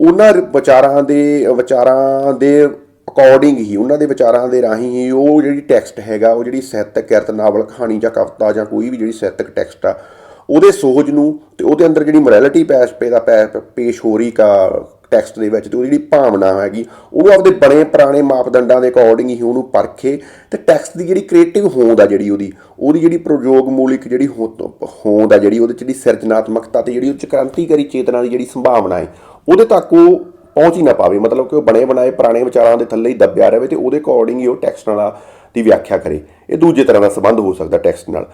ਉਹਨਾਂ ਰ- ਵਿਚਾਰਾਂ ਦੇ ਵਿਚਾਰਾਂ ਦੇ ਅਕੋਰਡਿੰਗ ਹੀ ਉਹਨਾਂ ਦੇ ਵਿਚਾਰਾਂ ਦੇ ਰਾਹੀਂ ਹੀ ਉਹ ਜਿਹੜੀ ਟੈਕਸਟ ਹੈਗਾ, ਉਹ ਜਿਹੜੀ ਸਾਹਿਤਕ ਕਿਰਤ, ਨਾਵਲ, ਕਹਾਣੀ ਜਾਂ ਕਵਿਤਾ ਜਾਂ ਕੋਈ ਵੀ ਜਿਹੜੀ ਸਾਹਿਤਕ ਟੈਕਸਟ ਆ, ਉਹਦੇ ਸੋਝ ਨੂੰ ਤੇ ਉਹਦੇ ਅੰਦਰ ਜਿਹੜੀ ਮੋਰੈਲਿਟੀ ਪੈਸ਼ ਪੈਦਾ ਪੈ- ਪੇਸ਼ ਹੋ ਰਹੀ ਕਾ ਟੈਕਸਟ ਦੇ ਵਿੱਚ ਤੇ ਉਹਦੀ ਜਿਹੜੀ ਭਾਵਨਾ ਹੈਗੀ, ਉਹ ਆਪਦੇ ਬਣੇ ਪੁਰਾਣੇ ਮਾਪਦੰਡਾਂ ਦੇ ਅਕੋਰਡਿੰਗ ਹੀ ਉਹਨੂੰ ਪਰਖੇ ਤੇ ਟੈਕਸਟ ਦੀ ਜਿਹੜੀ ਕ੍ਰੀਏਟਿਵ ਹੋਂਦ ਆ ਜਿਹੜੀ ਉਹਦੀ ਉਹਦੀ ਜਿਹੜੀ ਪ੍ਰਯੋਗ ਮੂਲਿਕ ਜਿਹੜੀ ਹੋ- ਹੋਂਦ ਆ ਜਿਹੜੀ ਉਹਦੇ ਚ ਜਿਹੜੀ ਸਿਰਜਣਾਤਮਕਤਾ ਤੇ ਜਿਹੜੀ ਉਹ ਚ ਕ੍ਰਾਂਤੀਕਾਰੀ ਚੇਤਨਾ ਦੀ ਜਿਹੜੀ ਸੰਭਾਵਨਾ ਹੈ, ਉਹਦੇ ਤੱਕ ਉਹ ਪਹੁੰਚ ਹੀ ਨਾ ਪਾਵੇ। ਮਤਲਬ ਕਿ ਉਹ ਬਣੇ ਬਣਾਏ ਪੁਰਾਣੇ ਵਿਚਾਰਾਂ ਦੇ ਥੱਲੇ ਹੀ ਦੱਬਿਆ ਰਹੇ ਤੇ ਉਹਦੇ ਅਕੋਰਡਿੰਗ ਹੀ ਉਹ ਟੈਕਸਟ ਨਾਲ ਦੀ ਵਿਆਖਿਆ ਕਰੇ। ਇਹ ਦੂਜੇ ਤਰ੍ਹਾਂ ਦਾ ਸੰਬੰਧ ਹੋ ਸਕਦਾ ਟੈਕਸਟ ਨਾਲ।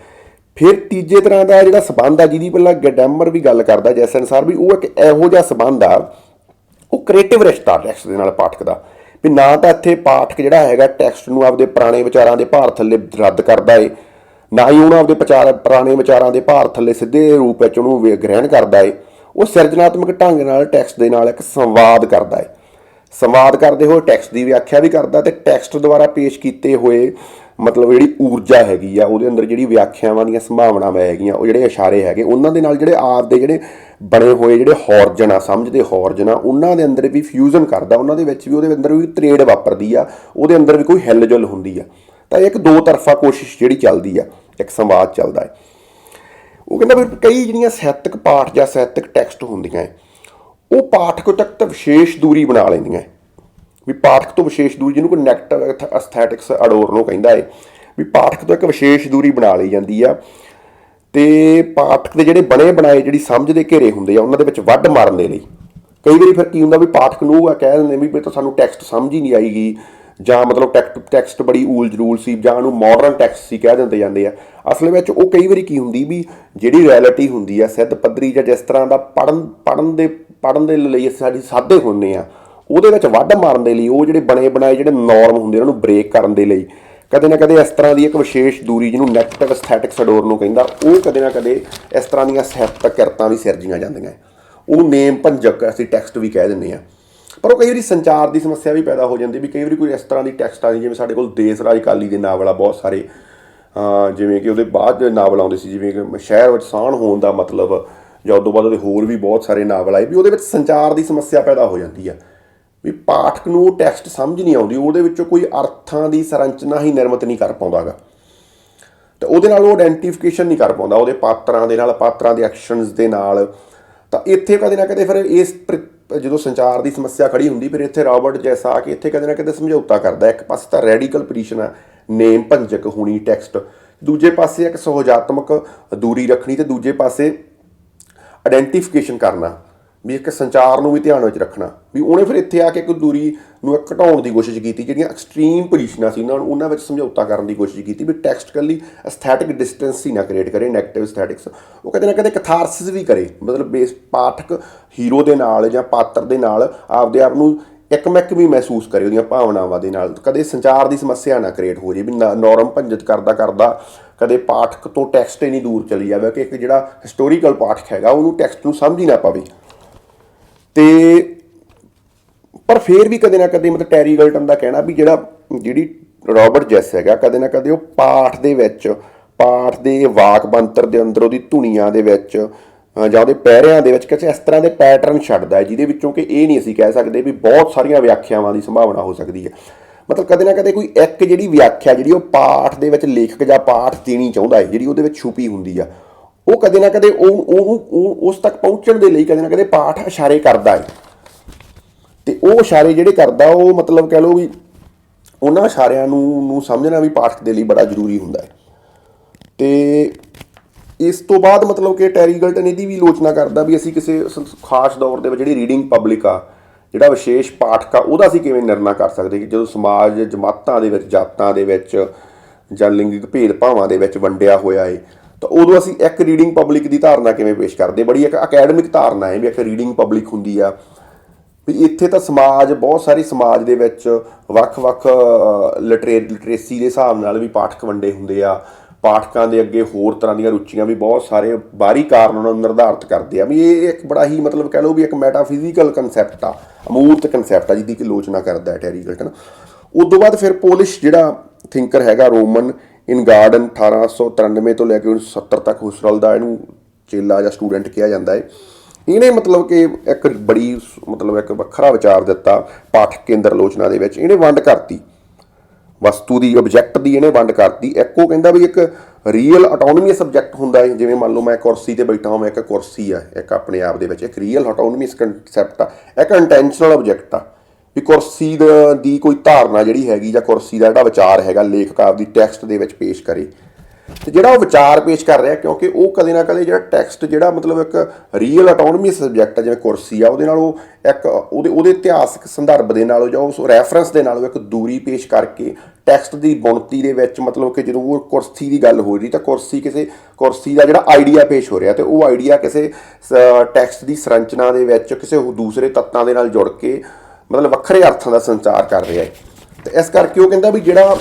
ਫਿਰ ਤੀਜੇ ਤਰ੍ਹਾਂ ਦਾ ਜਿਹੜਾ ਸੰਬੰਧ ਆ, ਜਿਹਦੀ ਪਹਿਲਾਂ ਗਡੈਮਰ ਵੀ ਗੱਲ ਕਰਦਾ ਜੈਸ ਅਨਸਾਰ ਵੀ, ਉਹ ਇੱਕ ਇਹੋ ਜਿਹਾ ਸੰਬੰਧ ਆ, ਉਹ ਕ੍ਰੀਏਟਿਵ ਰਿਸ਼ਤਾ ਟੈਕਸਟ ਦੇ ਨਾਲ ਪਾਠਕ ਦਾ। ਵੀ ਨਾ ਤਾਂ ਇੱਥੇ ਪਾਠਕ ਜਿਹੜਾ ਹੈਗਾ ਟੈਕਸਟ ਨੂੰ ਆਪਦੇ ਪੁਰਾਣੇ ਵਿਚਾਰਾਂ ਦੇ ਭਾਰ ਥੱਲੇ ਰੱਦ ਕਰਦਾ ਏ, ਨਾ ਹੀ ਉਹਨੂੰ ਆਪਦੇ ਵਿਚਾਰ ਪੁਰਾਣੇ ਵਿਚਾਰਾਂ ਦੇ ਭਾਰ ਥੱਲੇ ਸਿੱਧੇ ਰੂਪ ਵਿੱਚ ਉਹਨੂੰ ਵੇ- ਗ੍ਰਹਿਣ ਕਰਦਾ ਏ। ਉਹ ਸਿਰਜਣਾਤਮਕ ਢੰਗ ਨਾਲ ਟੈਕਸਟ ਦੇ ਨਾਲ ਇੱਕ ਸੰਵਾਦ ਕਰਦਾ ਹੈ। ਸੰਵਾਦ ਕਰਦੇ ਹੋਏ ਟੈਕਸਟ ਦੀ ਵਿਆਖਿਆ ਵੀ ਕਰਦਾ ਤੇ ਟੈਕਸਟ ਦੁਆਰਾ ਪੇਸ਼ ਕੀਤੇ ਹੋਏ ਮਤਲਬ ਜਿਹੜੀ ਊਰਜਾ ਹੈਗੀ ਆ, ਉਹਦੇ ਅੰਦਰ ਜਿਹੜੀ ਵਿਆਖਿਆਵਾਂ ਦੀਆਂ ਸੰਭਾਵਨਾਵਾਂ ਹੈਗੀਆਂ, ਉਹ ਜਿਹੜੇ ਇਸ਼ਾਰੇ ਹੈਗੇ, ਉਹਨਾਂ ਦੇ ਨਾਲ ਜਿਹੜੇ ਆਪ ਦੇ ਜਿਹੜੇ ਬਣੇ ਹੋਏ ਜਿਹੜੇ ਹੌਰਜਨ ਆ ਸਮਝਦੇ ਹੌਰਜਨ ਆ ਉਹਨਾਂ ਦੇ ਅੰਦਰ ਵੀ ਫਿਊਜ਼ਨ ਕਰਦਾ, ਉਹਨਾਂ ਦੇ ਵਿੱਚ ਵੀ ਉਹਦੇ ਅੰਦਰ ਵੀ ਤਰੇੜ ਵਾਪਰਦੀ ਆ, ਉਹਦੇ ਅੰਦਰ ਵੀ ਕੋਈ ਹਿਲਜੁਲ ਹੁੰਦੀ ਆ। ਤਾਂ ਇੱਕ ਦੋ ਤਰਫਾ ਕੋਸ਼ਿਸ਼ ਜਿਹੜੀ ਚੱਲਦੀ ਆ, ਇੱਕ ਸੰਵਾਦ ਚੱਲਦਾ ਹੈ। ਉਹ ਕਹਿੰਦਾ ਵੀ ਕਈ ਜਿਹੜੀਆਂ ਸਾਹਿਤਕ ਪਾਠ ਜਾਂ ਸਾਹਿਤਕ ਟੈਕਸਟ ਹੁੰਦੀਆਂ ਹੈ, ਉਹ ਪਾਠਕ ਤੱਕ ਤਾਂ ਵਿਸ਼ੇਸ਼ ਦੂਰੀ ਬਣਾ ਲੈਂਦੀਆਂ ਹੈ। ਵੀ ਪਾਠਕ ਤੋਂ ਵਿਸ਼ੇਸ਼ ਦੂਰੀ ਜਿਹਨੂੰ ਕੋਈ ਨੈਗੇਟਿਵ ਐਸਥੈਟਿਕਸ ਅਡੋਰਨੋ ਕਹਿੰਦਾ ਹੈ ਵੀ ਪਾਠਕ ਤੋਂ ਇੱਕ ਵਿਸ਼ੇਸ਼ ਦੂਰੀ ਬਣਾ ਲਈ ਜਾਂਦੀ ਆ। ਤੇ ਪਾਠਕ ਦੇ ਜਿਹੜੇ ਬਣੇ ਬਣਾਏ ਜਿਹੜੀ ਸਮਝ ਦੇ ਘੇਰੇ ਹੁੰਦੇ ਆ ਉਹਨਾਂ ਦੇ ਵਿੱਚ ਵੱਢ ਮਾਰਨ ਦੇ ਲਈ। ਕਈ ਵਾਰੀ ਫਿਰ ਕੀ ਹੁੰਦਾ ਵੀ ਪਾਠਕ ਨੂੰ ਉਹ ਕਹਿ ਦਿੰਦੇ ਵੀ ਵੀ ਤਾਂ ਸਾਨੂੰ ਟੈਕਸਟ ਸਮਝ ਹੀ ਨਹੀਂ ਆਈਗੀ ਜਾਂ ਮਤਲਬ ਟੈਕਸਟ ਟੈਕਸਟ ਬੜੀ ਊਲ ਜਰੂਲ ਸੀ, ਜਾਂ ਉਹਨੂੰ ਮਾਡਰਨ ਟੈਕਸਟ ਸੀ ਕਹਿ ਦਿੰਦੇ ਜਾਂਦੇ ਆ। ਅਸਲ ਵਿੱਚ ਉਹ ਕਈ ਵਾਰੀ ਕੀ ਹੁੰਦੀ ਵੀ ਜਿਹੜੀ ਰਿਐਲਿਟੀ ਹੁੰਦੀ ਆ, ਸਿੱਧ ਪੱਧਰੀ ਜਾਂ ਜਿਸ ਤਰ੍ਹਾਂ ਦਾ ਪੜਨ ਪੜਨ ਦੇ ਪੜਨ ਦੇ ਲਈ ਅਸੀਂ ਸਾਡੀ ਸਾਦੇ ਹੁੰਨੇ ਆ, ਉਹਦੇ ਵਿੱਚ ਵੱਢ ਮਾਰਨ ਦੇ ਲਈ, ਉਹ ਜਿਹੜੇ ਬਣੇ, ਬਣਾਏ ਜਿਹੜੇ ਨਾਰਮ ਹੁੰਦੇ ਉਹਨਾਂ ਨੂੰ ਬ੍ਰੇਕ ਕਰਨ ਦੇ ਲਈ, ਕਦੇ ਨਾ ਕਦੇ ਇਸ ਤਰ੍ਹਾਂ ਦੀ ਇੱਕ ਵਿਸ਼ੇਸ਼ ਦੂਰੀ ਜਿਹਨੂੰ ਨੈਗੇਟਿਵ ਐਸਥੈਟਿਕਸ ਅਡੋਰ ਨੂੰ ਕਹਿੰਦਾ, ਉਹ ਕਦੇ ਨਾ ਕਦੇ ਇਸ ਤਰ੍ਹਾਂ ਦੀਆਂ ਸਾਹਿਤਕ ਕਿਰਤਾਂ ਵੀ ਸਿਰਜੀਆਂ ਜਾਂਦੀਆਂ। ਉਹਨੂੰ ਨੇਮ ਭੰਜਕ ਅਸੀਂ ਟੈਕਸਟ ਵੀ ਕਹਿ ਦਿੰਦੇ ਆ। ਪਰ ਉਹ ਕਈ ਵਾਰੀ ਸੰਚਾਰ ਦੀ ਸਮੱਸਿਆ ਵੀ ਪੈਦਾ ਹੋ ਜਾਂਦੀ ਵੀ ਕਈ ਵਾਰੀ ਕੋਈ ਇਸ ਤਰ੍ਹਾਂ ਦੀ ਟੈਕਸਟ ਆ ਜਿਵੇਂ ਸਾਡੇ ਕੋਲ ਦੇਸ ਰਾਜ ਕਾਲੀ ਦੇ ਨਾਵਲ ਆ, ਬਹੁਤ ਸਾਰੇ ਜਿਵੇਂ ਕਿ ਉਹਦੇ ਬਾਅਦ ਦੇ ਨਾਵਲ ਆਉਂਦੇ ਸੀ, ਜਿਵੇਂ ਕਿ ਸ਼ਹਿਰ ਵਿੱਚ ਸਾਣ ਹੋਣ ਦਾ ਮਤਲਬ ਜਾਂ ਉਦੋਂ ਬਾਅਦ ਉਹਦੇ ਹੋਰ ਵੀ ਬਹੁਤ ਸਾਰੇ ਨਾਵਲ ਆਏ, ਵੀ ਉਹਦੇ ਵਿੱਚ ਸੰਚਾਰ ਦੀ ਸਮੱਸਿਆ ਪੈਦਾ ਹੋ ਜਾਂਦੀ ਆ। ਵੀ ਪਾਠਕ ਨੂੰ ਉਹ ਟੈਕਸਟ ਸਮਝ ਨਹੀਂ ਆਉਂਦੀ, ਉਹਦੇ ਵਿੱਚੋਂ ਕੋਈ ਅਰਥਾਂ ਦੀ ਸੰਰਚਨਾ ਹੀ ਨਿਰਮਿਤ ਨਹੀਂ ਕਰ ਪਾਉਂਦਾਗਾ ਤੇ ਉਹਦੇ ਨਾਲ ਉਹ ਆਇਡੈਂਟੀਫਿਕੇਸ਼ਨ ਨਹੀਂ ਕਰ ਪਾਉਂਦਾ, ਉਹਦੇ ਪਾਤਰਾਂ ਦੇ ਨਾਲ, ਪਾਤਰਾਂ ਦੇ ਐਕਸ਼ਨਸ ਦੇ ਨਾਲ। ਤਾਂ ਇੱਥੇ ਕਦੇ ਨਾ ਕਦੇ ਫਿਰ ਇਸ ਪ੍ਰ- ਜਦੋਂ ਸੰਚਾਰ ਦੀ ਸਮੱਸਿਆ ਖੜੀ ਹੁੰਦੀ, ਫਿਰ ਇੱਥੇ ਰਾਬਰਟ ਜੈਸਾ ਆ ਕੇ ਇੱਥੇ ਕਦੇ ਨਾ ਕਦੇ ਸਮਝੌਤਾ ਕਰਦਾ ਇੱਕ ਪਾਸੇ ਤਾਂ ਰੈਡੀਕਲ ਪੋਜੀਸ਼ਨ ਆ ਨੇਮ ਭੰਜਕ ਹੋਣੀ ਟੈਕਸਟ ਦੂਜੇ ਪਾਸੇ ਇੱਕ ਸਹਜਾਤਮਕ ਦੂਰੀ ਰੱਖਣੀ ਤੇ ਦੂਜੇ ਪਾਸੇ ਆਇਡੈਂਟੀਫਿਕੇਸ਼ਨ ਕਰਨਾ। ਵੀ ਇੱਕ ਸੰਚਾਰ ਨੂੰ ਵੀ ਧਿਆਨ ਵਿੱਚ ਰੱਖਣਾ। ਵੀ ਉਹਨੇ ਫਿਰ ਇੱਥੇ ਆ ਕੇ ਇੱਕ ਦੂਰੀ ਨੂੰ ਘਟਾਉਣ ਦੀ ਕੋਸ਼ਿਸ਼ ਕੀਤੀ, ਜਿਹੜੀਆਂ ਐਕਸਟ੍ਰੀਮ ਪੋਜੀਸ਼ਨਾਂ ਸੀ, ਉਹਨਾਂ ਨੂੰ ਉਹਨਾਂ ਵਿੱਚ ਸਮਝੌਤਾ ਕਰਨ ਦੀ ਕੋਸ਼ਿਸ਼ ਕੀਤੀ ਵੀ ਟੈਕਸਟ ਕੱਲੀ ਐਸਥੈਟਿਕ ਡਿਸਟੈਂਸ ਹੀ ਨਾ ਕ੍ਰੀਏਟ ਕਰੇ ਨੈਗੇਟਿਵ ਐਸਥੈਟਿਕਸ ਉਹ ਕਦੇ ਨਾ ਕਦੇ ਕਥਾਰਸਿਸ ਵੀ ਕਰੇ, ਮਤਲਬ ਬੇਸ ਪਾਠਕ ਹੀਰੋ ਦੇ ਨਾਲ ਜਾਂ ਪਾਤਰ ਦੇ ਨਾਲ ਆਪਦੇ ਆਪ ਨੂੰ ਇੱਕਮੈਕ ਵੀ ਮਹਿਸੂਸ ਕਰੇ ਉਹਦੀਆਂ ਭਾਵਨਾਵਾਂ ਦੇ ਨਾਲ। ਕਦੇ ਸੰਚਾਰ ਦੀ ਸਮੱਸਿਆ ਨਾ ਕ੍ਰੀਏਟ ਹੋ ਜੇ, ਵੀ ਨੋਰਮ ਭੰਜਤ ਕਰਦਾ ਕਰਦਾ ਕਦੇ ਪਾਠਕ ਤੋਂ ਟੈਕਸਟ ਹੀ ਨਹੀਂ ਦੂਰ ਚਲੀ ਜਾਵੇ ਕਿ ਇੱਕ ਜਿਹੜਾ ਹਿਸਟੋਰੀਕਲ ਪਾਠਕ ਹੈਗਾ, ਉਹਨੂੰ ਟੈਕਸਟ ਨੂੰ ਸਮਝ ਹੀ ਨਾ ਪਾਵੇ। ਤੇ ਪਰ ਫੇਰ ਵੀ ਕਦੇ ਨਾ ਕਦੇ ਮਤਲਬ ਟੈਰੀ ਗਲਟਨ ਦਾ ਕਹਿਣਾ ਵੀ ਜਿਹੜਾ ਜਿਹੜੀ ਰਾਬਰਟ ਜੈਸ ਹੈਗਾ, ਕਦੇ ਨਾ ਕਦੇ ਉਹ ਪਾਠ ਦੇ ਵਿੱਚ, ਪਾਠ ਦੇ ਵਾਕ ਬੰਤਰ ਦੇ ਅੰਦਰ ਉਹਦੀ ਧੁਨੀਆਂ ਦੇ ਵਿੱਚ ਜਾਂ ਉਹਦੇ ਪੈਰਿਆਂ ਦੇ ਵਿੱਚ ਕਿਸੇ ਇਸ ਤਰ੍ਹਾਂ ਦੇ ਪੈਟਰਨ ਛੱਡਦਾ ਹੈ, ਜਿਹਦੇ ਵਿੱਚੋਂ ਕਿ ਇਹ ਨਹੀਂ ਅਸੀਂ ਕਹਿ ਸਕਦੇ ਵੀ ਬਹੁਤ ਸਾਰੀਆਂ ਵਿਆਖਿਆਵਾਂ ਦੀ ਸੰਭਾਵਨਾ ਹੋ ਸਕਦੀ ਹੈ। ਮਤਲਬ ਕਦੇ ਨਾ ਕਦੇ ਕੋਈ ਇੱਕ ਜਿਹੜੀ ਵਿਆਖਿਆ ਜਿਹੜੀ ਉਹ ਪਾਠ ਦੇ ਵਿੱਚ ਲੇਖਕ ਜਾਂ ਪਾਠ ਦੇਣੀ ਚਾਹੁੰਦਾ ਹੈ, ਜਿਹੜੀ ਉਹਦੇ ਵਿੱਚ ਛੁਪੀ ਹੁੰਦੀ ਆ ਉਹ ਕਦੇ ਨਾ ਕਦੇ ਉਹ ਉਹਨੂੰ ਉਹ, ਉਸ ਤੱਕ ਪਹੁੰਚਣ ਦੇ ਲਈ ਕਦੇ ਨਾ ਕਦੇ ਪਾਠ ਇਸ਼ਾਰੇ ਕਰਦਾ ਹੈ। ਤੇ ਉਹ ਇਸ਼ਾਰੇ ਜਿਹੜੇ ਕਰਦਾ, ਉਹ ਮਤਲਬ ਕਹਿ ਲਓ ਵੀ ਉਹਨਾਂ ਇਸ਼ਾਰਿਆਂ ਨੂੰ ਨੂੰ ਸਮਝਣਾ ਵੀ ਪਾਠਕ ਦੇ ਲਈ ਬੜਾ ਜ਼ਰੂਰੀ ਹੁੰਦਾ ਹੈ। ਤੇ ਇਸ ਤੋਂ ਬਾਅਦ ਮਤਲਬ ਕਿ ਟੈਰੀ ਗਲਟਨ ਇਹਦੀ ਵੀ ਲੋਚਨਾ ਕਰਦਾ ਵੀ ਅਸੀਂ ਕਿਸੇ ਖਾਸ ਦੌਰ ਦੇ ਵਿੱਚ ਜਿਹੜੀ ਰੀਡਿੰਗ ਪਬਲਿਕ ਆ, ਜਿਹੜਾ ਵਿਸ਼ੇਸ਼ ਪਾਠਕ ਆ, ਉਹਦਾ ਅਸੀਂ ਕਿਵੇਂ ਨਿਰਣਾ ਕਰ ਸਕਦੇ ਕਿ ਜਦੋਂ ਸਮਾਜ ਜਮਾਤਾਂ ਦੇ ਵਿੱਚ, ਜਾਤਾਂ ਦੇ ਵਿੱਚ ਜਾਂ ਲਿੰਗਿਕ ਭੇਦਭਾਵਾਂ ਦੇ ਵਿੱਚ ਵੰਡਿਆ ਹੋਇਆ ਏ ਤਾਂ ਉਦੋਂ ਅਸੀਂ ਇੱਕ ਰੀਡਿੰਗ ਪਬਲਿਕ ਦੀ ਧਾਰਨਾ ਕਿਵੇਂ ਪੇਸ਼ ਕਰਦੇ? ਬੜੀ ਇੱਕ ਅਕੈਡਮਿਕ ਧਾਰਨਾ ਹੈ ਵੀ ਇੱਕ ਰੀਡਿੰਗ ਪਬਲਿਕ ਹੁੰਦੀ ਆ। ਵੀ ਇੱਥੇ ਤਾਂ ਸਮਾਜ, ਬਹੁਤ ਸਾਰੀ ਸਮਾਜ ਦੇ ਵਿੱਚ ਵੱਖ-ਵੱਖ ਲਿਟਰੇ ਲਿਟਰੇਸੀ ਦੇ ਹਿਸਾਬ ਨਾਲ ਵੀ ਪਾਠਕ ਵੰਡੇ ਹੁੰਦੇ ਆ। ਪਾਠਕਾਂ ਦੇ ਅੱਗੇ ਹੋਰ ਤਰ੍ਹਾਂ ਦੀਆਂ ਰੁਚੀਆਂ ਵੀ ਬਹੁਤ ਸਾਰੇ ਬਾਹਰੀ ਕਾਰਨ ਉਹਨਾਂ ਨੂੰ ਨਿਰਧਾਰਿਤ ਕਰਦੇ ਆ। ਵੀ ਇਹ ਇੱਕ ਬੜਾ ਹੀ ਮਤਲਬ ਕਹਿ ਲਓ ਵੀ ਇੱਕ ਮੈਟਾਫਿਜ਼ੀਕਲ ਕਨਸੈਪਟ ਆ, ਅਮੂਰਤ ਕਨਸੈਪਟ ਆ, ਜਿਹਦੀ ਕਿ ਲੋਚਨਾ ਕਰਦਾ ਹੈ ਟੈਰੀ ਗਲਟਨ ਉਸ ਤੋਂ ਬਾਅਦ ਫਿਰ ਪੋਲਿਸ਼ ਜਿਹੜਾ ਥਿੰਕਰ ਹੈਗਾ ਰੋਮਨ ਇਨ ਗਾਰਡਨ 1893 ਤੋਂ ਲੈ ਕੇ 1970 ਤੱਕ ਹੁਸਰਲ ਦਾ ਇਹਨੂੰ ਚੇਲਾ ਜਾਂ ਸਟੂਡੈਂਟ ਕਿਹਾ ਜਾਂਦਾ ਹੈ। ਇਹਨੇ ਮਤਲਬ ਕਿ ਇੱਕ ਬੜੀ ਮਤਲਬ ਇੱਕ ਵੱਖਰਾ ਵਿਚਾਰ ਦਿੱਤਾ ਪਾਠਕ ਕੇਂਦਰ ਆਲੋਚਨਾ ਦੇ ਵਿੱਚ। ਇਹਨੇ ਵੰਡ ਕਰਤੀ। ਵਸਤੂ ਦੀ ਆਬਜੈਕਟ ਦੀ ਇਹਨੇ ਵੰਡ ਕਰਤੀ। ਇੱਕ ਉਹ ਕਹਿੰਦਾ ਵੀ ਇੱਕ ਰੀਅਲ ਆਟੋਨੋਮੀਅਸ ਸਬਜੈਕਟ ਹੁੰਦਾ ਹੈ। ਜਿਵੇਂ ਮੰਨ ਲਓ ਮੈਂ ਕੁਰਸੀ ਤੇ ਬੈਠਾ ਹਾਂ ਇੱਕ ਕੁਰਸੀ ਆ, ਇੱਕ ਆਪਣੇ ਆਪ ਦੇ ਵਿੱਚ। ਇੱਕ ਰੀਅਲ ਆਟੋਨੋਮੀਅਸ ਕਨਸੈਪਟ ਆ, ਇੱਕ ਇੰਟੈਂਸ਼ਨਲ ਆਬਜੈਕਟ ਆ। ਵੀ ਕੁਰਸੀ ਦੀ ਕੋਈ ਧਾਰਨਾ ਜਿਹੜੀ ਹੈਗੀ ਜਾਂ ਕੁਰਸੀ ਦਾ ਜਿਹੜਾ ਵਿਚਾਰ ਹੈਗਾ ਲੇਖਕ ਆਪਦੀ ਟੈਕਸਟ ਦੇ ਵਿੱਚ ਪੇਸ਼ ਕਰੇ। ਤੇ ਜਿਹੜਾ ਉਹ ਵਿਚਾਰ ਪੇਸ਼ ਕਰ ਰਿਹਾ ਕਿਉਂਕਿ ਉਹ ਕਦੇ ਨਾ ਕਦੇ ਜਿਹੜਾ ਟੈਕਸਟ ਜਿਹੜਾ ਮਤਲਬ ਇੱਕ ਰੀਅਲ ਆਟੋਨੋਮੀ ਸਬਜੈਕਟ ਹੈ ਜਿਵੇਂ ਕੁਰਸੀ ਆ, ਉਹਦੇ ਨਾਲ ਉਹ ਇੱਕ ਉਹਦੇ ਉਹਦੇ ਇਤਿਹਾਸਕ ਸੰਦਰਭ ਦੇ ਨਾਲ ਜਾਂ ਉਸ ਰੈਫਰੈਂਸ ਦੇ ਨਾਲ ਇੱਕ ਦੂਰੀ ਪੇਸ਼ ਕਰਕੇ ਟੈਕਸਟ ਦੀ ਬੁਣਤੀ ਦੇ ਵਿੱਚ ਮਤਲਬ ਕਿ ਜਦੋਂ ਉਹ ਕੁਰਸੀ ਦੀ ਗੱਲ ਹੋ ਰਹੀ ਤਾਂ ਕੁਰਸੀ ਕਿਸੇ, ਕੁਰਸੀ ਦਾ ਜਿਹੜਾ ਆਈਡੀਆ ਪੇਸ਼ ਹੋ ਰਿਹਾ ਤੇ ਉਹ ਆਈਡੀਆ ਕਿਸੇ ਟੈਕਸਟ ਦੀ ਸੰਰਚਨਾ ਦੇ ਵਿੱਚ ਕਿਸੇ ਹੋਰ ਦੂਸਰੇ ਤੱਤਾਂ ਦੇ ਨਾਲ ਜੁੜ ਕੇ ਮਤਲਬ ਵੱਖਰੇ ਅਰਥਾਂ ਦਾ ਸੰਚਾਰ ਕਰ ਰਿਹਾ ਹੈ। ਤੇ ਇਸ ਕਰਕੇ ਉਹ ਕਹਿੰਦਾ ਵੀ ਜਿਹੜਾ